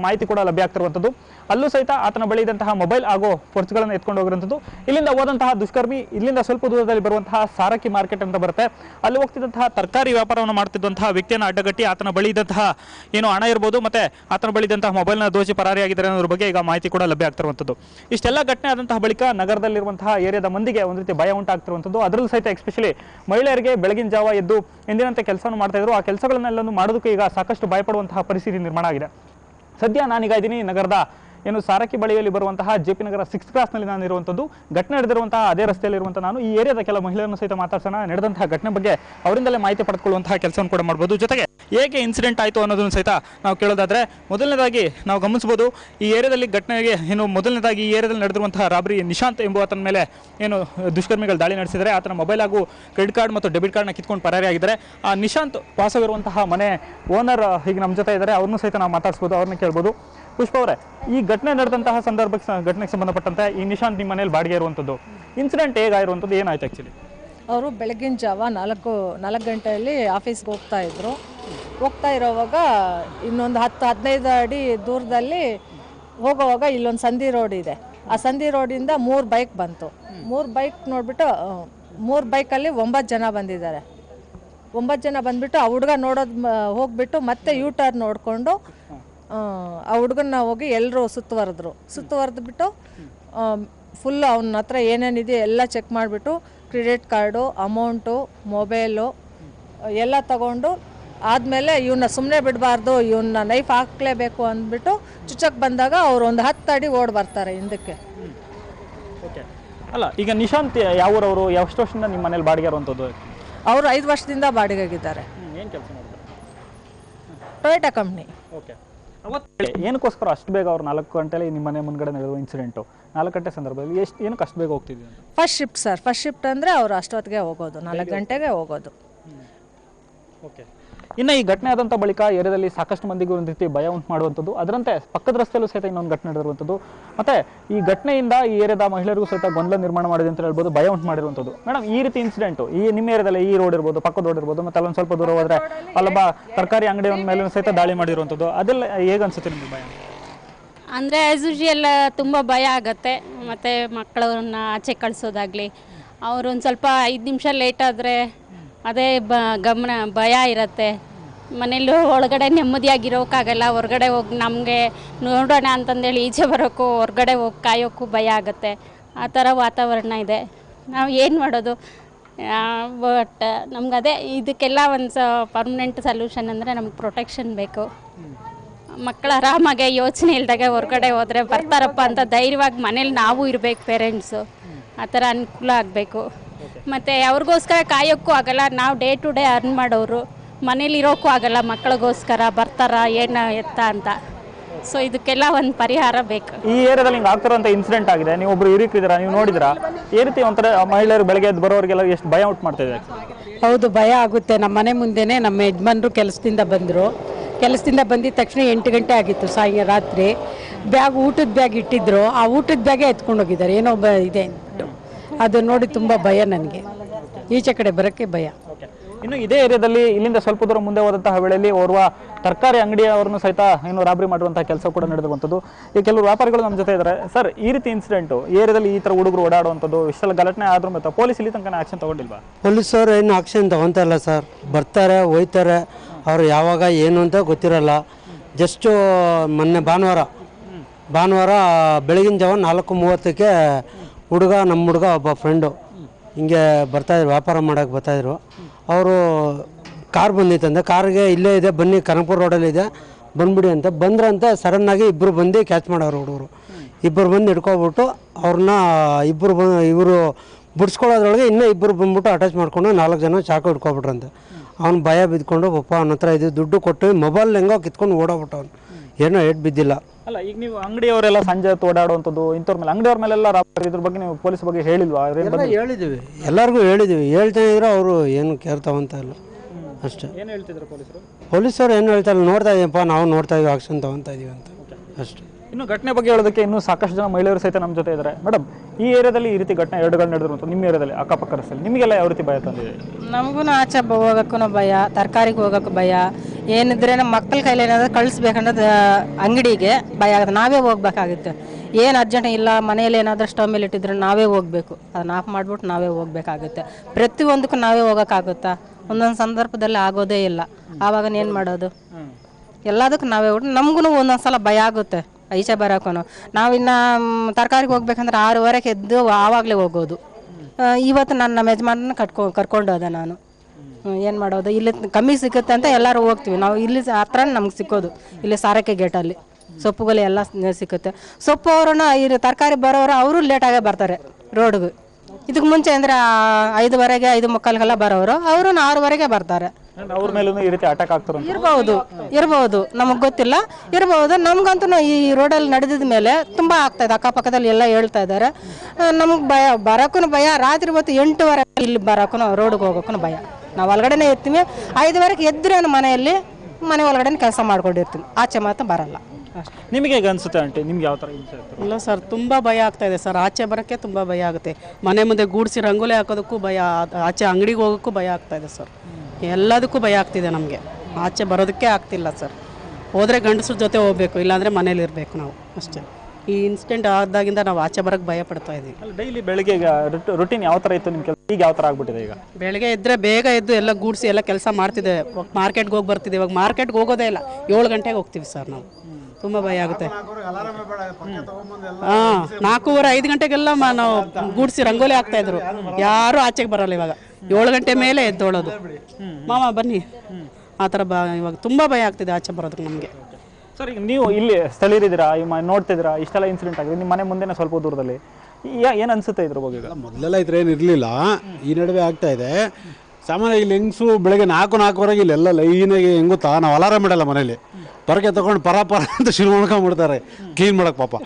ಮಾಹಿತಿ ಕೂಡ ಲಭ್ಯ ಆಗ್ತಿರುವಂಥದ್ದು. ಅಲ್ಲೂ ಸಹಿತ ಆತನ ಬಳಿ ಇದ್ದಂತಹ ಮೊಬೈಲ್ ಹಾಗೂ ಪರ್ಸ್ಗಳನ್ನು ಎತ್ಕೊಂಡು ಹೋಗಿರುವಂಥದ್ದು. ಇಲ್ಲಿಂದ ಹೋದಂತಹ ದುಷ್ಕರ್ಮಿ ಇಲ್ಲಿಂದ ಸ್ವಲ್ಪ ದೂರದಲ್ಲಿ ಬರುವಂತಹ ಸಾರಕಿ ಮಾರ್ಕೆಟ್ ಅಂತ ಬರುತ್ತೆ. ಅಲ್ಲಿ ಹೋಗ್ತಿದ್ದಂತಹ ತರಕಾರಿ ವ್ಯಾಪಾರವನ್ನು ಮಾಡ್ತಿದ್ದಂತಹ ವ್ಯಕ್ತಿಯನ್ನು ಅಡ್ಡಗಟ್ಟಿ ಆತನ ಬಳಿ ಇದ್ದಂತಹ ಏನು ಹಣ ಇರ್ಬೋದು, ಮತ್ತೆ ಆತನ ಬಳಿ ಇದ್ದಂತಹ ಮೊಬೈಲ್ನ ದೋಷಿ ಪರಾರಿಯಾಗಿದ್ದಾರೆ ಅನ್ನೋದ್ರ ಬಗ್ಗೆ ಈಗ ಮಾಹಿತಿ ಕೂಡ ಲಭ್ಯ ಆಗ್ತಿರುವಂಥದ್ದು. ಇಷ್ಟೆಲ್ಲ ಘಟನೆ ಆದಂತಹ ಬಳಿಕ ನಗರದಲ್ಲಿರುವಂತಹ ಏರಿಯಾದ ಮಂದಿಗೆ ಒಂದು ರೀತಿ ಭಯ ಉಂಟಾಗ್ತಿರುವಂಥದ್ದು. ಅದರಲ್ಲೂ ಸಹಿತ ಎಸ್ಪೆಷಲಿ ಮಹಿಳೆಯರಿಗೆ ಬೆಳಗಿನ ಜಾವ ಎದ್ದು ಎಂದಿನಂತೆ ಕೆಲಸವನ್ನು ಮಾಡ್ತಾ ಇದ್ರು. ಆ ಕೆಲಸಗಳನ್ನೆಲ್ಲ ಮಾಡೋದಕ್ಕೆ ಈಗ ಸಾಕಷ್ಟು ಭಯಪಡುವಂತಹ ಪರಿಸ್ಥಿತಿ ನಿರ್ಮಾಣ ಆಗಿದೆ. ಸದ್ಯ ನಾನೀಗ ಇದ್ದೀನಿ ನಗರದ ಏನು ಸಾರಕ್ಕಿ ಬಳಿಯಲ್ಲಿ ಬರುವಂತಹ ಜೆ ಪಿ ನಗರ ಸಿಕ್ಸ್ ಕ್ರಾಸ್ನಲ್ಲಿ ನಾನು ಇರುವಂಥದ್ದು. ಘಟನೆ ನಡೆದಿರುವಂತಹ ಅದೇ ರಸ್ತೆಯಲ್ಲಿ ಇರುವಂತಹ ನಾನು ಈ ಏರಿಯಾದ ಕೆಲ ಮಹಿಳೆಯರನ್ನು ಸಹಿತ ಮಾತಾಡ್ಸೋಣ. ನಡೆದಂತಹ ಘಟನೆ ಬಗ್ಗೆ ಅವರಿಂದಲೇ ಮಾಹಿತಿ ಪಡೆದುಕೊಳ್ಳುವಂತಹ ಕೆಲಸವನ್ನು ಕೂಡ ಮಾಡ್ಬೋದು. ಜೊತೆಗೆ ಹೇಗೆ ಇನ್ಸಿಡೆಂಟ್ ಆಯಿತು ಅನ್ನೋದನ್ನು ಸಹಿತ ನಾವು ಕೇಳೋದಾದರೆ, ಮೊದಲನೇದಾಗಿ ನಾವು ಗಮನಿಸಬಹುದು, ಈ ಏರಿಯಾದಲ್ಲಿ ಘಟನೆಗೆ ಏನು ಮೊದಲನೇದಾಗಿ ಈ ಏರಿಯಾದಲ್ಲಿ ನಡೆದಿರುವಂತಹ ರಾಬರಿ ನಿಶಾಂತ್ ಎಂಬುವತನ ಮೇಲೆ ಏನು ದುಷ್ಕರ್ಮಿಗಳು ದಾಳಿ ನಡೆಸಿದರೆ, ಆತನ ಮೊಬೈಲ್ ಹಾಗೂ ಕ್ರೆಡಿಟ್ ಕಾರ್ಡ್ ಮತ್ತು ಡೆಬಿಟ್ ಕಾರ್ಡ್ನ ಕಿತ್ಕೊಂಡು ಪರಾರಿಯಾಗಿದ್ದಾರೆ ಆ ನಿಶಾಂತ್ ವಾಸವಿರುವಂತಹ ಮನೆ ಓನರ್ ಈಗ ನಮ್ಮ ಜೊತೆ ಇದ್ದಾರೆ, ಅವ್ರನ್ನೂ ಸಹಿತ ನಾವು ಮಾತಾಡಿಸ್ಬೋದು ಅವ್ರನ್ನ ಕೇಳ್ಬೋದು. ಪುಷ್ಪ ಅವರೇ, ಈ ಘಟನೆ ನಡೆದಂತಹ ಸಂದರ್ಭಕ್ಕೆ ಘಟನೆಗೆ ಸಂಬಂಧಪಟ್ಟಂತೆ ಈ ನಿಶಾಂತ್ ನಿಮ್ಮ ಮನೇಲಿ ಬಾಡಿಗೆ ಇರುವಂಥದ್ದು ಇನ್ಸಿಡೆಂಟ್ ಹೇಗಾಗಿರುವಂಥದ್ದು ಏನಾಯ್ತು ಆ್ಯಕ್ಚುಲಿ ಅವರು ಬೆಳಗಿನ ಜಾವ ನಾಲ್ಕು ನಾಲ್ಕು ಗಂಟೆಯಲ್ಲಿ ಆಫೀಸ್ಗೆ ಹೋಗ್ತಾ ಇದ್ರು. ಹೋಗ್ತಾ ಇರೋವಾಗ ಇನ್ನೊಂದು ಹತ್ತು, ಹದಿನೈದು ಅಡಿ ದೂರದಲ್ಲಿ ಹೋಗೋವಾಗ ಇಲ್ಲೊಂದು ಸಂಧಿ ರೋಡ್ ಇದೆ. ಆ ಸಂಧಿ ರೋಡಿಂದ ಮೂರು ಬೈಕ್ ಬಂತು. ಮೂರು ಬೈಕ್ ನೋಡಿಬಿಟ್ಟು ಮೂರು ಬೈಕಲ್ಲಿ ಒಂಬತ್ತು ಜನ ಬಂದಿದ್ದಾರೆ. ಒಂಬತ್ತು ಜನ ಬಂದ್ಬಿಟ್ಟು ಆ ಹುಡುಗ ನೋಡೋದು ಹೋಗ್ಬಿಟ್ಟು ಮತ್ತೆ ಯೂ ಟರ್ನ್ ನೋಡಿಕೊಂಡು ಆ ಹುಡುಗನ್ನ ಹೋಗಿ ಎಲ್ಲರೂ ಸುತ್ತುವರೆದ್ರು. ಸುತ್ತುವರೆದ್ಬಿಟ್ಟು ಫುಲ್ ಅವನ ಹತ್ರ ಏನೇನಿದೆ ಎಲ್ಲ ಚೆಕ್ ಮಾಡಿಬಿಟ್ಟು ಕ್ರೆಡಿಟ್ ಕಾರ್ಡು ಅಮೌಂಟು ಮೊಬೈಲು ಎಲ್ಲ ತಗೊಂಡು ಆದಮೇಲೆ ಇವನ್ನ ಸುಮ್ಮನೆ ಬಿಡಬಾರ್ದು ಇವನ್ನ ನೈಫ್ ಹಾಕ್ಲೇಬೇಕು ಅಂದ್ಬಿಟ್ಟು ಚುಚ್ಚಕ್ಕೆ ಬಂದಾಗ ಅವ್ರು ಒಂದು ಹತ್ತು ಅಡಿ ಓಡ್ ಬರ್ತಾರೆ ಹಿಂದಕ್ಕೆ. ಓಕೆ. ಅಲ್ಲ ಈಗ ನಿಶಾಂತ್ ಯಾವ ಊರವರು? ಎಷ್ಟು ವರ್ಷದಿಂದ ನಿಮ್ಮ ಮನೇಲಿ ಬಾಡಿಗೆ ಇರುವಂಥದ್ದು? ಅವರು ಐದು ವರ್ಷದಿಂದ ಬಾಡಿಗೆಗಿದ್ದಾರೆ. ಏನು ಕೆಲಸ ಟೊಯೋಟಾ ಕಂಪ್ನಿ ಓಕೆ. ಅವತ್ತು ಏನಕ್ಕೋಸ್ಕರ ಅಷ್ಟು ಬೇಗ ಅವ್ರು ನಾಲ್ಕು ಗಂಟೆಲಿ ನಿಮ್ಮ ಮನೆ ಮುಂದ್ಗಡೆ ನಡೆಯುವ ಇನ್ಸಿಡೆಂಟು ನಾಲ್ಕು ಗಂಟೆ ಸಂದರ್ಭದಲ್ಲಿ ಎಷ್ಟು ಏನಕ್ಕೆ ಅಷ್ಟು ಬೇಗ ಹೋಗ್ತಿದ್ವಿ ಅಂತ? First shift sir first shift ಅಂದರೆ ಅವರು ಅಷ್ಟೊತ್ತಿಗೆ ಹೋಗೋದು ನಾಲ್ಕು ಗಂಟೆಗೆ ಹೋಗೋದು. ಓಕೆ ಇನ್ನು ಈ ಘಟನೆ ಆದಂಥ ಬಳಿಕ ಏರಿಯಾದಲ್ಲಿ ಸಾಕಷ್ಟು ಮಂದಿಗೆ ಒಂದು ರೀತಿ ಭಯ ಉಂಟು ಮಾಡುವಂಥದ್ದು. ಅದರಂತೆ ಪಕ್ಕದ ರಸ್ತೆಯಲ್ಲೂ ಸಹಿತ ಇನ್ನೊಂದು ಘಟನೆ ನಡೆದಿರುವಂಥದ್ದು. ಮತ್ತೆ ಈ ಘಟನೆಯಿಂದ ಈ ಏರಿಯಾದ ಮಹಿಳೆಯರಿಗೂ ಸಹಿತ ಗೊಂದಲ ನಿರ್ಮಾಣ ಮಾಡಿದೆ ಅಂತ ಹೇಳ್ಬೋದು ಭಯ ಉಂಟು ಮಾಡಿರುವಂಥದ್ದು. ಮೇಡಮ್ ಈ ರೀತಿ ಇನ್ಸಿಡೆಂಟು ಈ ನಿಮ್ಮ ಏರಿಯಾದಲ್ಲಿ ಈ ರೋಡ್ ಇರ್ಬೋದು ಪಕ್ಕದ ರೋಡ್ ಇರ್ಬೋದು ಮತ್ತೆ ಅಲ್ಲೊಂದು ಸ್ವಲ್ಪ ದೂರ ಹೋದರೆ ಅಲ್ಲೊಬ್ಬ ತರಕಾರಿ ಅಂಗಡಿ ಮೇಲೆ ಸಹಿತ ದಾಳಿ ಮಾಡಿರುವಂಥದ್ದು. ಅದೆಲ್ಲ ಹೇಗೆ ಅನಿಸುತ್ತೆ ನಿಮಗೆ ಭಯ? ಅಂದರೆ ಆ್ಯಸ್ ಎಲ್ಲ ತುಂಬ ಭಯ ಆಗುತ್ತೆ. ಮತ್ತು ಮಕ್ಕಳನ್ನ ಆಚೆ ಕಳಿಸೋದಾಗಲಿ ಅವರು ಒಂದು ಸ್ವಲ್ಪ ಐದು ನಿಮಿಷ ಲೇಟ್ ಆದರೆ ಅದೇ ಬ, ಗಮನ, ಭಯ ಇರುತ್ತೆ. ಮನೇಲೂ ಒಳಗಡೆ ನೆಮ್ಮದಿಯಾಗಿರೋಕ್ಕಾಗಲ್ಲ. ಹೊರಗಡೆ ಹೋಗಿ ನಮಗೆ ನೋಡೋಣ ಅಂತಂದೇಳಿ ಈಚೆ ಬರೋಕ್ಕೂ, ಹೊರಗಡೆ ಹೋಗಿ ಕಾಯೋಕ್ಕೂ ಭಯ ಆಗುತ್ತೆ. ಆ ಥರ ವಾತಾವರಣ ಇದೆ. ನಾವು ಏನು ಮಾಡೋದು? ಬಟ್ ನಮ್ಗೆ ಅದೇ ಇದಕ್ಕೆಲ್ಲ ಒಂದು ಸ ಪರ್ಮನೆಂಟ್ ಸೊಲ್ಯೂಷನ್ ಅಂದರೆ ನಮ್ಗೆ ಪ್ರೊಟೆಕ್ಷನ್ ಬೇಕು. ಮಕ್ಕಳು ಆರಾಮಾಗೆ ಯೋಚನೆ ಇಲ್ದಾಗ ಹೊರಗಡೆ ಹೋದರೆ ಬರ್ತಾರಪ್ಪ ಅಂತ ಧೈರ್ಯವಾಗಿ ಮನೇಲಿ ನಾವು ಇರಬೇಕು ಪೇರೆಂಟ್ಸು ಆ ಥರ ಅನುಕೂಲ ಆಗಬೇಕು. ಮತ್ತು ಅವ್ರಿಗೋಸ್ಕರ ಕಾಯೋಕ್ಕೂ ಆಗಲ್ಲ. ನಾವು ಡೇ ಟು ಡೇ ಅರ್ನ್ ಮಾಡೋರು. ಮನೇಲಿ ಇರೋಕ್ಕೂ ಆಗಲ್ಲ. ಮಕ್ಕಳಿಗೋಸ್ಕರ ಬರ್ತಾರ ಏನು ಎತ್ತ ಅಂತ. ಸೊ ಇದಕ್ಕೆಲ್ಲ ಒಂದು ಪರಿಹಾರ ಬೇಕು. ಈ ಏರಿಯಾದಲ್ಲಿ ಹಿಂಗೆ ಆಗ್ತಿರೋಂಥ ಇನ್ಸಿಡೆಂಟ್ ಆಗಿದೆ. ನೀವು ಒಬ್ರು ಇರಿಕಿದ್ದೀರಾ ನೀವು ನೋಡಿದಿರಾ ಈ ರೀತಿ ಒಂಥರ ಮಹಿಳೆಯರು ಬೆಳಗ್ಗೆ ಎದ್ದು ಬರೋರಿಗೆಲ್ಲ ಎಷ್ಟು ಭಯ ಉಂಟು ಮಾಡ್ತಾ ಇದೆ. ಹೌದು ಭಯ ಆಗುತ್ತೆ. ನಮ್ಮ ಮನೆ ಮುಂದೆನೇ ನಮ್ಮ ಯಜಮಾನ್ರು ಕೆಲಸದಿಂದ ಬಂದರು. ಕೆಲಸದಿಂದ ಬಂದಿದ ತಕ್ಷಣ ಎಂಟು ಗಂಟೆ ಆಗಿತ್ತು ಸಾಯಂಕಾಲ ರಾತ್ರಿ. ಬ್ಯಾಗ್ ಊಟದ ಬ್ಯಾಗ್ ಇಟ್ಟಿದ್ರು. ಆ ಊಟದ ಬ್ಯಾಗೇ ಎತ್ಕೊಂಡು ಹೋಗಿದ್ದಾರೆ. ಏನೋ ಬ ಇದೆ ಅದು ನೋಡಿ ತುಂಬ ಭಯ ನನಗೆ. ಈಚೆ ಕಡೆ ಬರೋಕ್ಕೆ ಭಯ. ಇನ್ನು ಇದೇ ಏರಿಯಾದಲ್ಲಿ ಇಲ್ಲಿಂದ ಸ್ವಲ್ಪ ದೂರ ಮುಂದೆ ಹೋದಂತಹ ವೇಳೆಯಲ್ಲಿ ಓರ್ವ ತರಕಾರಿ ಅಂಗಡಿಯವರನ್ನು ಸಹಿತ ಏನು ರಾಬರಿ ಮಾಡುವಂತಹ ಕೆಲಸ ಕೂಡ ನಡೆದುವಂಥದ್ದು ಈ ಕೆಲವು ವ್ಯಾಪಾರಿಗಳು ನಮ್ಮ ಜೊತೆ ಇದ್ದಾರೆ. ಸರ್ ಈ ರೀತಿ ಇನ್ಸಿಡೆಂಟು ಈ ಏರಿಯಾದಲ್ಲಿ ಈ ಥರ ಹುಡುಗರು ಓಡಾಡುವಂಥದ್ದು ಇಷ್ಟೆಲ್ಲ ಗಲಾಟೆ ಆದ್ರೂ ಮತ್ತೆ ಪೊಲೀಸ್ ಇಲ್ಲಿ ತನಕ ಆಕ್ಷನ್ ತಗೊಂಡಿಲ್ವಾ? ಪೊಲೀಸರು ಏನು ಆಕ್ಷನ್ ತಗೊತಾ ಇಲ್ಲ ಸರ್ ಬರ್ತಾರೆ ಹೋಯ್ತಾರೆ. ಅವ್ರು ಯಾವಾಗ ಏನು ಅಂತ ಗೊತ್ತಿರಲ್ಲ. ಜಸ್ಟು ಮೊನ್ನೆ ಭಾನುವಾರ ಭಾನುವಾರ ಬೆಳಗಿನ ಜಾವ ನಾಲ್ಕು ಮೂವತ್ತಕ್ಕೆ ಹುಡುಗ, ನಮ್ಮ ಹುಡುಗ ಒಬ್ಬ ಫ್ರೆಂಡು ಹಿಂಗೆ ಬರ್ತಾಯಿದ್ರು ವ್ಯಾಪಾರ ಮಾಡೋಕೆ ಬರ್ತಾಯಿದ್ರು ಅವರು ಕಾರ್ ಬಂದಿತ್ತಂತೆ ಕಾರ್ಗೆ ಇಲ್ಲೇ ಇದೆ, ಬನ್ನಿ, ಕನಕಪುರ ರೋಡಲ್ಲಿ ಇದೆ, ಬಂದ್ಬಿಡಿ ಅಂತ. ಬಂದ್ರಂತೆ ಸಡನ್ನಾಗಿ ಇಬ್ಬರು ಬಂದು ಕ್ಯಾಚ್ ಮಾಡೋರು ಹುಡುಗರು. ಇಬ್ಬರು ಬಂದು ಹಿಡ್ಕೊಬಿಟ್ಟು ಅವ್ರನ್ನ ಇಬ್ಬರು ಬಂದು, ಇವರು ಬಿಡಿಸ್ಕೊಳ್ಳೋದ್ರೊಳಗೆ ಇನ್ನೂ ಇಬ್ಬರು ಬಂದ್ಬಿಟ್ಟು ಅಟ್ಯಾಚ್ ಮಾಡ್ಕೊಂಡು ನಾಲ್ಕು ಜನ ಚಾಕು ಹಿಡ್ಕೊಬಿಟ್ರಂತೆ. ಅವ್ನು ಭಯ ಬಿದ್ಕೊಂಡು ಪಪ್ಪ ಅವನ ಹತ್ರ ಇದು ದುಡ್ಡು ಕೊಟ್ಟು ಮೊಬೈಲ್ ಹೆಂಗೋ ಕಿತ್ಕೊಂಡು ಓಡೋಗ್ಬಿಟ್ಟು ಏನೋ ಏಟ್ ಬಿದ್ದಿಲ್ಲ. ಅಲ್ಲ ಈಗ ನೀವು ಅಂಗಡಿಯವರೆಲ್ಲ ಸಂಜೆ ಹೊತ್ತು ಓಡಾಡುವಂಥದ್ದು ಇಂಥವ್ರ ಮೇಲೆ ಅಂಗಡಿಯವ್ರ ಮೇಲೆಲ್ಲ ರಾಬರಿ ಇದ್ರ ಬಗ್ಗೆ ನೀವು ಪೊಲೀಸ್ ಬಗ್ಗೆ ಹೇಳಿಲ್ವಾ? ಅವ್ರೇನ್ ಎಲ್ಲ ಹೇಳಿದ್ದೀವಿ. ಎಲ್ಲರಿಗೂ ಹೇಳಿದ್ದೀವಿ. ಹೇಳ್ತಾ ಇದ್ರು ಅವರು ಏನು ಕೇರ್ ತಗೊಂತ ಇಲ್ಲ. ಅಷ್ಟೇ. ಏನು ಹೇಳ್ತಿದ್ರು ಪೊಲೀಸರು? ಪೊಲೀಸರು ಏನು ಹೇಳ್ತಾರೆ? ನೋಡ್ತಾ ಇದೀವಪ್ಪ ನಾವು ನೋಡ್ತಾ ಇದೀವಿ ಆಕ್ಷನ್ ತಗೊಂತ ಇದೀವಿ ಅಂತ. ಅಷ್ಟೇ. ಇನ್ನು ಘಟನೆ ಬಗ್ಗೆ ಹೇಳೋದಕ್ಕೆ ಇನ್ನೂ ಸಾಕಷ್ಟು ಜನ ಮಹಿಳೆಯರು ಸಹಿತ ನಮ್ಮ ಜೊತೆ ಇದ್ದಾರೆ. ಮೇಡಮ್ ಈ ಏರಿಯಾದಲ್ಲಿ ಈ ರೀತಿ ಘಟನೆ ಎರಡುಗಳು ನಡೆದಿರುವಂಥ ನಿಮ್ಮ ಏರಿಯಾದಲ್ಲಿ ಅಕ್ಕಪಕ್ಕ ರಸ್ತೆಯಲ್ಲಿ ನಿಮಗೆಲ್ಲ ಯಾವ ರೀತಿ ಭಯ ತಂದಿದೆ? ನಮಗೂ ಆಚೆ ಹೋಗೋಕ್ಕೂ ಭಯ ತರಕಾರಿಗೆ ಹೋಗೋಕ್ಕೂ ಭಯ. ಏನಿದ್ರೆ ನಮ್ಮ ಮಕ್ಕಳ ಕೈಲಿ ಏನಾದರೂ ಕಳಿಸ್ಬೇಕನ್ನೋದು ಅಂಗಡಿಗೆ ಭಯ ಆಗುತ್ತೆ. ನಾವೇ ಹೋಗ್ಬೇಕಾಗುತ್ತೆ. ಏನು ಅರ್ಜೆಂಟ್ ಇಲ್ಲ ಮನೆಯಲ್ಲಿ ಏನಾದರೂ ಸ್ಟವ್ ಮೇಲೆ ಇಟ್ಟಿದ್ರೆ ನಾವೇ ಹೋಗಬೇಕು. ಅದನ್ನ ಆಫ್ ಮಾಡಿಬಿಟ್ಟು ನಾವೇ ಹೋಗ್ಬೇಕಾಗುತ್ತೆ. ಪ್ರತಿಯೊಂದಕ್ಕೂ ನಾವೇ ಹೋಗೋಕ್ಕಾಗುತ್ತಾ? ಒಂದೊಂದು ಸಂದರ್ಭದಲ್ಲಿ ಆಗೋದೇ ಇಲ್ಲ. ಆವಾಗ ಏನು ಮಾಡೋದು? ಎಲ್ಲದಕ್ಕೂ ನಾವೇ ಹೋಗಿ ನಮಗೂ ಒಂದೊಂದು ಸಲ ಭಯ ಆಗುತ್ತೆ. ಐಚೆ ಬರೋಕ್ಕೂ ನಾವಿನ್ನು ತರಕಾರಿಗೆ ಹೋಗ್ಬೇಕಂದ್ರೆ ಆರೂವರೆಗೆ ಎದ್ದು ಆವಾಗಲೇ ಹೋಗೋದು. ಇವತ್ತು ನನ್ನ ನಮ್ಮ ಯಜಮಾನನ ಕಟ್ಕೊ, ಕರ್ಕೊಂಡು ಹೋದೆ ನಾನು. ಏನು ಮಾಡೋದು? ಇಲ್ಲಿ ಕಮ್ಮಿ ಸಿಗುತ್ತೆ ಅಂತ ಎಲ್ಲರೂ ಹೋಗ್ತೀವಿ. ನಾವು ಇಲ್ಲಿ ಹತ್ರ ನಮ್ಗೆ ಸಿಕ್ಕೋದು. ಇಲ್ಲಿ ಸಾರಕ್ಕೆ ಗೇಟಲ್ಲಿ ಸೊಪ್ಪುಗಳು ಎಲ್ಲ ಸಿಗುತ್ತೆ. ಸೊಪ್ಪು ಅವ್ರನ್ನ ಇಲ್ಲಿ ತರಕಾರಿ ಬರೋರು ಅವರು ಲೇಟಾಗೇ ಬರ್ತಾರೆ ರೋಡ್ಗೆ ಇದಕ್ಕೆ ಮುಂಚೆ ಅಂದರೆ ಐದುವರೆಗೆ, ಐದು ಮಕ್ಕಳಿಗೆಲ್ಲ ಬರೋರು. ಅವರು ಆರೂವರೆಗೆ ಬರ್ತಾರೆ. ಅವ್ರ ಮೇಲೂ ಈ ರೀತಿ ಅಟ್ಯಾಕ್ ಆಗ್ತಾರೆ ಇರಬಹುದು ಇರಬಹುದು ನಮಗೆ ಗೊತ್ತಿಲ್ಲ. ಇರಬಹುದು ನಮ್ಗಂತೂ ಈ ರೋಡಲ್ಲಿ ನಡೆದಿದ ಮೇಲೆ ತುಂಬ ಆಗ್ತಾ ಇದೆ. ಅಕ್ಕಪಕ್ಕದಲ್ಲಿ ಎಲ್ಲ ಹೇಳ್ತಾ ಇದ್ದಾರೆ ನಮಗೆ ಭಯ ಬರೋಕ್ಕೂ ಭಯ. ರಾತ್ರಿ ಹೊತ್ತು ಎಂಟುವರೆ ಇಲ್ಲಿ ಬರೋಕ್ಕೂ ರೋಡ್ಗೆ ಹೋಗೋಕ್ಕೂ ಭಯ. ನಾವು ಒಳಗಡೆನೇ ಇರ್ತೀವಿ. ಐದುವರೆಗೆ ಎದ್ರೆ ಮನೆಯಲ್ಲಿ ಮನೆ ಒಳಗಡೆ ಕೆಲಸ ಮಾಡ್ಕೊಂಡಿರ್ತೀನಿ ಆಚೆ ಮಾತ್ರ ಬರಲ್ಲ. ನಿಮಗೆ ಹೇಗೆ ಅನ್ಸುತ್ತೆ ಆಂಟಿ? ನಿಮ್ಗೆ ಯಾವ ತರ ಇಲ್ಲ ಸರ್ ತುಂಬ ಭಯ ಆಗ್ತಾ ಇದೆ ಸರ್. ಆಚೆ ಬರೋಕ್ಕೆ ತುಂಬ ಭಯ ಆಗುತ್ತೆ. ಮನೆ ಮುಂದೆ ಗೂಡಿಸಿ ರಂಗೋಲಿ ಹಾಕೋದಕ್ಕೂ ಭಯ ಆಚೆ ಅಂಗಡಿಗೆ ಹೋಗೋಕ್ಕೂ ಭಯ ಆಗ್ತಾ ಇದೆ ಸರ್. ಎಲ್ಲದಕ್ಕೂ ಭಯ ಆಗ್ತಿದೆ ನಮಗೆ. ಆಚೆ ಬರೋದಕ್ಕೆ ಆಗ್ತಿಲ್ಲ ಸರ್. ಹೋದರೆ ಗಂಡಸ್ರ ಜೊತೆ ಹೋಗ್ಬೇಕು ಇಲ್ಲಾಂದರೆ ಮನೇಲಿ ಇರಬೇಕು ನಾವು ಅಷ್ಟೇ. ಈ ಇನ್ಸಿಡೆಂಟ್ ಆದಾಗಿಂದ ನಾವು ಆಚೆ ಬರೋಕ್ಕೆ ಭಯ ಪಡ್ತಾ ಇದ್ದೀವಿ. ಡೈಲಿ ಬೆಳಗ್ಗೆ ಈಗ ರುಟೀನ್ ಯಾವ ಥರ ಇತ್ತು ನಿಮ್ಮ ಕೆಲಸ? ಈಗ ಯಾವ ಥರ ಆಗ್ಬಿಟ್ಟಿದೆ ಈಗ? ಬೆಳಗ್ಗೆ ಇದ್ದರೆ ಬೇಗ ಎದ್ದು ಎಲ್ಲ ಗೂಡಿಸಿ ಎಲ್ಲ ಕೆಲಸ ಮಾಡ್ತಿದ್ದೆ. ಮಾರ್ಕೆಟ್ಗೆ ಹೋಗಿ ಬರ್ತಿದ್ದೆ. ಇವಾಗ ಮಾರ್ಕೆಟ್ಗೆ ಹೋಗೋದೇ ಇಲ್ಲ. ಏಳು ಗಂಟೆಗೆ ಹೋಗ್ತೀವಿ ಸರ್ ನಾವು. ತುಂಬ ಭಯ ಆಗುತ್ತೆ. ಹಾಂ ನಾಲ್ಕೂವರೆ ಐದು ಗಂಟೆಗೆಲ್ಲ ನಾವು ಗೂಡಿಸಿ ರಂಗೋಲಿ ಹಾಕ್ತಾಯಿದ್ರು ಯಾರೂ ಆಚೆಗೆ ಬರಲ್ಲ ಇವಾಗ. ಏಳು ಗಂಟೆ ಮೇಲೆ ಎದ್ದೋಳೋದು. ಮಾವ ಬನ್ನಿ. ಆ ಥರ ಬ ಇವಾಗ ತುಂಬ ಭಯ ಆಗ್ತಿದೆ ಆಚೆ ಬರೋದಕ್ಕೆ ನಮಗೆ. ಸರ್ ಈಗ ನೀವು ಇಲ್ಲಿ ಸ್ಥಳೀಯರಿದ್ದೀರಾ? ಈ ಮ- ನೋಡ್ತಿದ್ದೀರಾ? ಇಷ್ಟೆಲ್ಲ ಇನ್ಸಿಡೆಂಟ್ ಆಗಿದೆ. ನಿಮ್ಮ ಮನೆ ಮುಂದೆನೇ ಸ್ವಲ್ಪ ದೂರದಲ್ಲಿ. ಏನು ಅನ್ಸುತ್ತೆ ಇದ್ರ ಬಗ್ಗೆ ಈಗ? ಮೊದಲೆಲ್ಲ ಇದ್ರೆ ಥರ ಏನು ಇರಲಿಲ್ಲ. ಈ ನಡುವೆ ಆಗ್ತಾ ಇದೆ. ಸಾಮಾನ್ಯ ಇಲ್ಲಿ ಹೆಂಗಸು ಬೆಳಗ್ಗೆ ನಾಲ್ಕು ನಾಲ್ಕುವರೆಗೆ ಎಲ್ಲ ಲೈನಾಗಿ ಹೆಂಗ್ ಗೊತ್ತಾ ನಾವು ಅಲಾರಾಮ್ ಇಡಲ್ಲ ಮನೇಲಿ ಪರಕೆ ತಗೊಂಡು ಪರ ಪರ ಅಂತ ಶುರು ಮಾಡ್ಕೊಂಡ್ಬಿಡ್ತಾರೆ ಕ್ಲೀನ್ ಮಾಡೋಕೆ ಪಾಪ.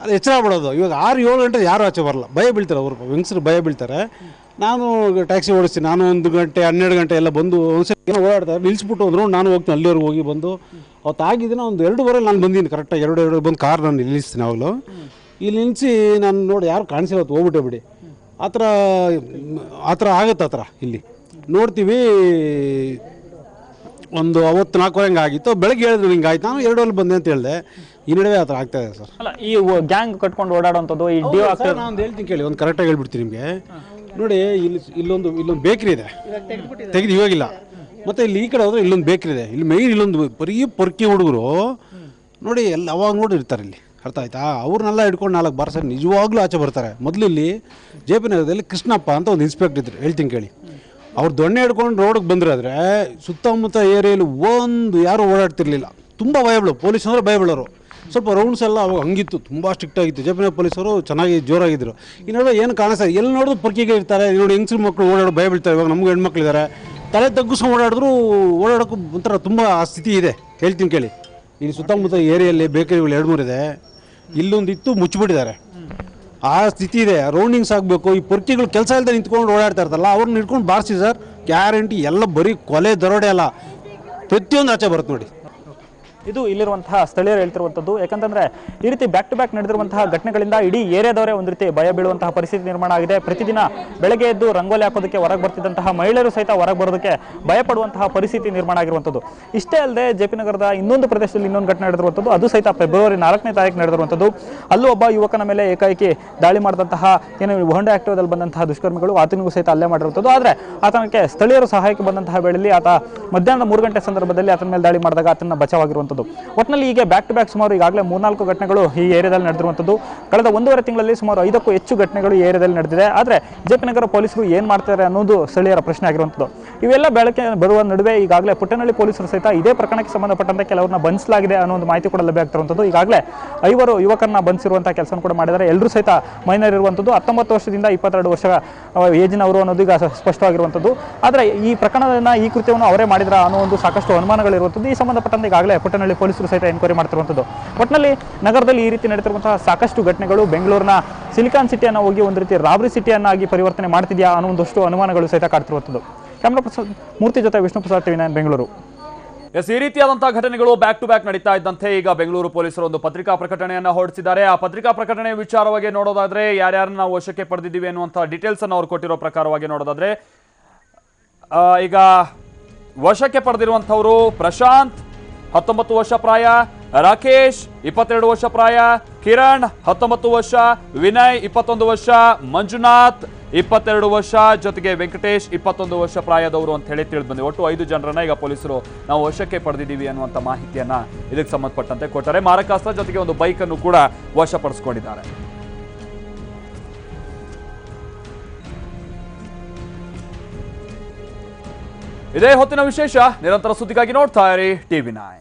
ಅದು ಎಚ್ಚರ ಬಿಡೋದು ಇವಾಗ ಆರು ಏಳು ಗಂಟೆ ಯಾರು ಆಚೆ ಬರಲ್ಲ. ಭಯ ಬೀಳ್ತಾರೆ ಅವರು. ಹೆಂಗಸರು ಭಯ ಬೀಳ್ತಾರೆ. ನಾನು ಟ್ಯಾಕ್ಸಿ ಓಡಿಸ್ತೀನಿ. ನಾನು ಒಂದು ಗಂಟೆ, ಹನ್ನೆರಡು ಗಂಟೆ ಎಲ್ಲ ಬಂದು ಒಂದ್ಸರಿ ಓಡಾಡ್ತಾರೆ ನಿಲ್ಲಿಸ್ಬಿಟ್ಟು ಅಂದ್ರು, ನಾನು ಹೋಗ್ತೀನಿ, ಅಲ್ಲಿವರೆಗೆ ಹೋಗಿ ಬಂದು. ಅವತ್ತು ಆಗಿದ್ದಿನ ಒಂದು ಎರಡೂವರೆ ನಾನು ಬಂದೀನಿ ಕರೆಕ್ಟಾಗಿ ಎರಡು ಎರಡು ಬಂದು ಕಾರ್ ನಾನು ನಿಲ್ಲಿಸ್ತೀನಿ ಅವಾಗಲೂ ಇಲ್ಲಿ ನಿಲ್ಲಿಸಿ ನಾನು ನೋಡಿ ಯಾರು ಕಾಣಿಸಿಲ್ಲ ಅವತ್ತು, ಹೋಗ್ಬಿಟ್ಟೆ ಬಿಡಿ. ಆ ಥರ ಆ ಥರ ಆಗುತ್ತೆ ಆ ಥರ ಇಲ್ಲಿ. ನೋಡ್ತೀವಿ ಒಂದು ಅವತ್ತು ನಾಲ್ಕುವರೆ ಹಂಗೆ ಆಗಿತ್ತು ಬೆಳಗ್ಗೆ ಹೇಳಿದ್ರು ಹಿಂಗೆ ಆಯ್ತು? ನಾನು ಎರಡರಲ್ಲಿ ಬಂದೆ ಅಂತ ಹೇಳಿದೆ. ಈ ನಡುವೆ ಆ ಥರ ಆಗ್ತಾ ಇದೆ ಸರ್. ಅಲ್ಲ ಈ ಗ್ಯಾಂಗ್ ಕಟ್ಕೊಂಡು ಓಡಾಡುವಂಥದ್ದು ಈ ಡಿಯೋ ಸರ್ ನಾನು ಒಂದು ಹೇಳ್ತೀನಿ ಕೇಳಿ ಒಂದು ಕರೆಕ್ಟಾಗಿ ಹೇಳ್ಬಿಡ್ತೀನಿ ನಿಮಗೆ. ನೋಡಿ ಇಲ್ಲಿ ಇಲ್ಲೊಂದು ಇಲ್ಲೊಂದು ಬೇಕ್ರಿ ಇದೆ. ತೆಗೆದು ಇವಾಗಿಲ್ಲ. ಮತ್ತು ಇಲ್ಲಿ ಈ ಕಡೆ ಹೋದ್ರೆ ಇಲ್ಲೊಂದು ಬೇಕ್ರಿ ಇದೆ. ಇಲ್ಲಿ ಮೈನ್ ಇಲ್ಲೊಂದು ಬರೀ ಪೊರ್ಕಿ ಹುಡುಗರು. ನೋಡಿ ಎಲ್ಲ ಅವಾಗ ನೋಡಿ ಇರ್ತಾರೆ ಇಲ್ಲಿ. ಅರ್ಥ ಆಯ್ತಾ? ಅವ್ರನ್ನೆಲ್ಲ ಹಿಡ್ಕೊಂಡು ನಾಲ್ಕು ಬಾರ್ಸ ನಿಜವಾಗ್ಲೂ ಆಚೆ ಬರ್ತಾರೆ. ಮೊದಲು ಇಲ್ಲಿ ಜೆ ಪಿ ನಗರದಲ್ಲಿ ಕೃಷ್ಣಪ್ಪ ಅಂತ ಒಂದು ಇನ್ಸ್ಪೆಕ್ಟರ್ ಇದ್ರು. ಹೇಳ್ತೀನಿ ಕೇಳಿ. ಅವ್ರು ದೊಣ್ಣೆ ಹಿಡ್ಕೊಂಡು ರೋಡಿಗೆ ಬಂದಿರಾದ್ರೆ ಸುತ್ತಮುತ್ತ ಏರಿಯಲ್ಲಿ ಒಂದು ಯಾರು ಓಡಾಡ್ತಿರ್ಲಿಲ್ಲ. ತುಂಬ ಭಯಬಳು, ಪೊಲೀಸ್ ಅಂದರೆ ಭಯಬೀಳೋರು. ಸ್ವಲ್ಪ ರೌಂಡ್ಸ್ ಎಲ್ಲ ಅವಾಗ ಹಂಗಿತ್ತು, ತುಂಬ ಸ್ಟ್ರಿಕ್ಟ್ ಆಗಿತ್ತು. ಜಪಿನ ಪೊಲೀಸರು ಚೆನ್ನಾಗಿ ಜೋರಾಗಿದ್ದರು ಇನ್ನು ಏನು ಕಾಣಿಸ್ತಾರೆ ಎಲ್ಲಿ ನೋಡಿದ್ರು ಪರ್ಕಿಗೆ ಇರ್ತಾರೆ. ನೋಡಿ ಹೆಂಗಸ್ರ ಮಕ್ಕಳು ಓಡಾಡೋ ಭಯ ಬೀಳ್ತಾರೆ ಇವಾಗ ನಮಗೂ ಹೆಣ್ಮಕ್ಳಿದ್ದಾರೆ ತಲೆ ತಗ್ಗಿಸ್ಕೊಂಡು ಓಡಾಡಿದ್ರು ಓಡಾಡೋಕ್ಕೂ ಒಂಥರ ತುಂಬ ಆ ಸ್ಥಿತಿ ಇದೆ. ಹೇಳ್ತೀನಿ ಕೇಳಿ. ಇಲ್ಲಿ ಸುತ್ತಮುತ್ತ ಏರಿಯಲ್ಲಿ ಬೇಕರಿಗಳು ಎರಡು ಮೂರು ಇದೆ ಇಲ್ಲೊಂದು ಇತ್ತು ಮುಚ್ಚಿಬಿಟ್ಟಿದ್ದಾರೆ ಆ ಸ್ಥಿತಿ ಇದೆ. ರೌಂಡಿಂಗ್ಸ್ ಆಗಬೇಕು. ಈ ಪೊರ್ಕಿಗಳು ಕೆಲಸ ಇಲ್ಲದೆ ನಿಂತ್ಕೊಂಡು ಓಡಾಡ್ತಾ ಇರ್ತಲ್ಲ ಅವ್ರನ್ನ ಹಿಡ್ಕೊಂಡು ಬಾರಿಸಿ ಸರ್. ಗ್ಯಾರಂಟಿ ಎಲ್ಲ ಬರೀ ಕೊಲೆ ದರೋಡೆ ಅಲ್ಲ. ಪ್ರತಿಯೊಂದು ಆಚೆ ಬರುತ್ತೆ ನೋಡಿ. ಇದು ಇಲ್ಲಿರುವಂತಹ ಸ್ಥಳೀಯರು ಹೇಳ್ತಿರುವಂಥದ್ದು. ಯಾಕಂತಂದ್ರೆ ಈ ರೀತಿ ಬ್ಯಾಕ್ ಟು ಬ್ಯಾಕ್ ನಡೆದಿರುವಂತಹ ಘಟನೆಗಳಿಂದ ಇಡೀ ಏರಿಯಾದವರೇ ಒಂದು ರೀತಿ ಭಯ ಬೀಳುವಂತಹ ಪರಿಸ್ಥಿತಿ ನಿರ್ಮಾಣ ಆಗಿದೆ. ಪ್ರತಿದಿನ ಬೆಳಗ್ಗೆ ಎದ್ದು ರಂಗೋಲಿ ಹಾಕೋದಕ್ಕೆ ಹೊರಗೆ ಬರ್ತಿದ್ದಂತಹ ಮಹಿಳೆಯರು ಸಹಿತ ಹೊರಗೆ ಬರೋದಕ್ಕೆ ಭಯ ಪಡುವಂತಹ ಪರಿಸ್ಥಿತಿ ನಿರ್ಮಾಣ ಆಗಿರುವಂಥದ್ದು. ಇಷ್ಟೇ ಅಲ್ಲದೆ ಜೆ ಪಿ ನಗರದ ಇನ್ನೊಂದು ಪ್ರದೇಶದಲ್ಲಿ ಇನ್ನೊಂದು ಘಟನೆ ನಡೆದಿರುವಂಥದ್ದು. ಅದು ಸಹಿತ ಫೆಬ್ರವರಿ ನಾಲ್ಕನೇ ತಾರೀಕು ನಡೆದಿರುವಂಥದ್ದು. ಅಲ್ಲೂ ಒಬ್ಬ ಯುವಕನ ಮೇಲೆ ಏಕಾಏಕಿ ದಾಳಿ ಮಾಡಿದಂತಹ, ಏನು ಹೊಂಡ ಆಕ್ಟಿವದಲ್ಲಿ ಬಂದಂತಹ ದುಷ್ಕರ್ಮಿಗಳು ಆತನಿಗೂ ಸಹಿತ ಅಲ್ಲೇ ಮಾಡಿರುವಂಥದ್ದು. ಆದರೆ ಆತನಕ್ಕೆ ಸ್ಥಳೀಯರು ಸಹಾಯಕ್ಕೆ ಬಂದಂತಹ ವೇಳೆಯಲ್ಲಿ ಆತ ಮಧ್ಯಾಹ್ನದ ಮೂರು ಗಂಟೆ ಸಂದರ್ಭದಲ್ಲಿ ಆತನ ಮೇಲೆ ದಾಳಿ ಮಾಡಿದಾಗ ಆತನ ಬಚಾವಾಗಿರುವಂಥದ್ದು ಕಾಡ್ತಿರುವಂಥದ್ದು ಒಟ್ಟಿನಲ್ಲಿ ಈಗ ಬ್ಯಾಕ್ ಟು ಬ್ಯಾಕ್ ಸುಮಾರು ಈಗಾಗಲೇ ಮೂರ್ನಾಲ್ಕು ಘಟನೆಗಳು ಈ ಏರಿಯಾದಲ್ಲಿ ನಡೆದಿರುವಂಥದ್ದು ಕಳೆದ ಒಂದೂವರೆ ತಿಂಗಳಲ್ಲಿ ಸುಮಾರು ಐದಕ್ಕೂ ಹೆಚ್ಚು ಘಟನೆಗಳು ಈ ಏರಿಯಾದಲ್ಲಿ ನಡೆದಿದೆ. ಆದರೆ ಜೆ ನಗರ ಪೊಲೀಸರು ಏನು ಮಾಡ್ತಾರೆ ಅನ್ನೋದು ಸ್ಥಳೀಯರ ಪ್ರಶ್ನೆ ಆಗಿರುವಂಥದ್ದು ಇವೆಲ್ಲ ಬೆಳಕೆ ಬರುವ ನಡುವೆ ಈಗಾಗಲೇ ಪುಟ್ಟನಹಳ್ಳಿ ಪೊಲೀಸರು ಸಹಿತ ಇದೇ ಪ್ರಕರಣಕ್ಕೆ ಸಂಬಂಧಪಟ್ಟಂತೆ ಕೆಲವರನ್ನ ಬಂಧಿಸಲಾಗಿದೆ ಅನ್ನೋ ಒಂದು ಮಾಹಿತಿ ಕೂಡ ಲಭ್ಯ ಈಗಾಗಲೇ ಐವರು ಯುವಕರನ್ನ ಬಂಧಿಸಿರುವಂಥ ಕೆಲಸ ಕೂಡ ಮಾಡಿದ್ದಾರೆ. ಎಲ್ಲರೂ ಸಹಿತ ಮೈನರ್ ಇರುವಂಥದ್ದು ಹತ್ತೊಂಬತ್ತು ವರ್ಷದಿಂದ ಇಪ್ಪತ್ತೆರಡು ವರ್ಷ ಏಜಿನ ಅವರು ಅನ್ನೋದು ಈಗ ಸ್ಪಷ್ಟವಾಗಿರುವಂಥದ್ದು ಆದರೆ ಈ ಪ್ರಕರಣವನ್ನು ಈ ಕೃತ್ಯವನ್ನು ಅವರೇ ಮಾಡಿದ್ರ ಅನ್ನೋ ಒಂದು ಸಾಕಷ್ಟು ಅನುಮಾನಗಳಿರುವಂಥದ್ದು ಈ ಸಂಬಂಧಪಟ್ಟಂತೆ ಈಗಾಗಲೇ ಪುಟ್ಟನಹಳ್ಳಿ ಪೊಲೀಸರು ಸಹಿತ ಎನ್ಕ್ವೈರಿ ಮಾಡ್ತಿರುವಂಥದ್ದು. ಒಟ್ಟಿನಲ್ಲಿ ನಗರದಲ್ಲಿ ಈ ರೀತಿ ನಡೀತಿರುವಂತಹ ಸಾಕಷ್ಟು ಘಟನೆಗಳು ಬೆಂಗಳೂರಿನ ಸಿಲಿಕಾನ್ ಸಿಟಿಯನ್ನು ಹೋಗಿ ಒಂದು ರೀತಿ ರಾಬರಿ ಸಿಟಿಯನ್ನಾಗಿ ಪರಿವರ್ತನೆ ಮಾಡ್ತಿದೆಯಾ ಅನ್ನೋ ಒಂದಷ್ಟು ಅನುಮಾನಗಳು ಸಹಿತ ಕಾಡ್ತಿರುವಂಥದ್ದು. ಕ್ಯಾಮ್ರಾ ಪ್ರಸಾದ್ ಮೂರ್ತಿ ಜೊತೆ Vishnu Prasad TV nine, Bengaluru. Yes, ಈ ರೀತಿಯಾದಂತಹ ಘಟನೆಗಳು ಬ್ಯಾಕ್ ಟು ಬ್ಯಾಕ್ ನಡೀತಾ ಇದ್ದಂತೆ ಈಗ ಬೆಂಗಳೂರು ಪೊಲೀಸರು ಒಂದು ಪತ್ರಿಕಾ ಪ್ರಕಟಣೆಯನ್ನ ಹೊರಡಿಸಿದ್ದಾರೆ. ಆ ಪತ್ರಿಕಾ ಪ್ರಕಟಣೆ ವಿಚಾರವಾಗಿ ನೋಡೋದಾದ್ರೆ ಯಾರ್ಯಾರನ್ನ ನಾವು ವಶಕ್ಕೆ ಪಡೆದಿದ್ದೀವಿ ಅನ್ನುವಂಥ ಡೀಟೇಲ್ಸ್ ಅನ್ನು ಅವ್ರು ಕೊಟ್ಟಿರೋ ಪ್ರಕಾರವಾಗಿ ನೋಡೋದಾದ್ರೆ ಈಗ ವಶಕ್ಕೆ ಪಡೆದಿರುವಂಥವರು ಪ್ರಶಾಂತ್ ಹತ್ತೊಂಬತ್ತು ವರ್ಷ ಪ್ರಾಯ, ರಾಕೇಶ್ ಇಪ್ಪತ್ತೆರಡು ವರ್ಷ ಪ್ರಾಯ, ಕಿರಣ್ ಹತ್ತೊಂಬತ್ತು ವರ್ಷ, ವಿನಯ್ ಇಪ್ಪತ್ತೊಂದು ವರ್ಷ, ಮಂಜುನಾಥ್ ಇಪ್ಪತ್ತೆರಡು ವರ್ಷ, ಜೊತೆಗೆ ವೆಂಕಟೇಶ್ ಇಪ್ಪತ್ತೊಂದು ವರ್ಷ ಪ್ರಾಯದವರು ಅಂತ ಹೇಳಿ ತಿಳಿದು ಬಂದಿದೆ. ಒಟ್ಟು ಐದು ಜನರನ್ನ ಈಗ ಪೊಲೀಸರು ನಾವು ವಶಕ್ಕೆ ಪಡೆದಿದ್ದೀವಿ ಅನ್ನುವಂಥ ಮಾಹಿತಿಯನ್ನ ಇದಕ್ಕೆ ಸಂಬಂಧಪಟ್ಟಂತೆ ಕೊಟ್ಟರೆ ಮಾರಕಾಸ್ತ್ರ ಜೊತೆಗೆ ಒಂದು ಬೈಕ್ ಅನ್ನು ಕೂಡ ವಶಪಡಿಸಿಕೊಂಡಿದ್ದಾರೆ. ಇದೇ ಹೊತ್ತಿನ ವಿಶೇಷ, ನಿರಂತರ ಸುದ್ದಿಗಾಗಿ ನೋಡ್ತಾ ಇರಿ ಟಿವಿ ನೈನ್.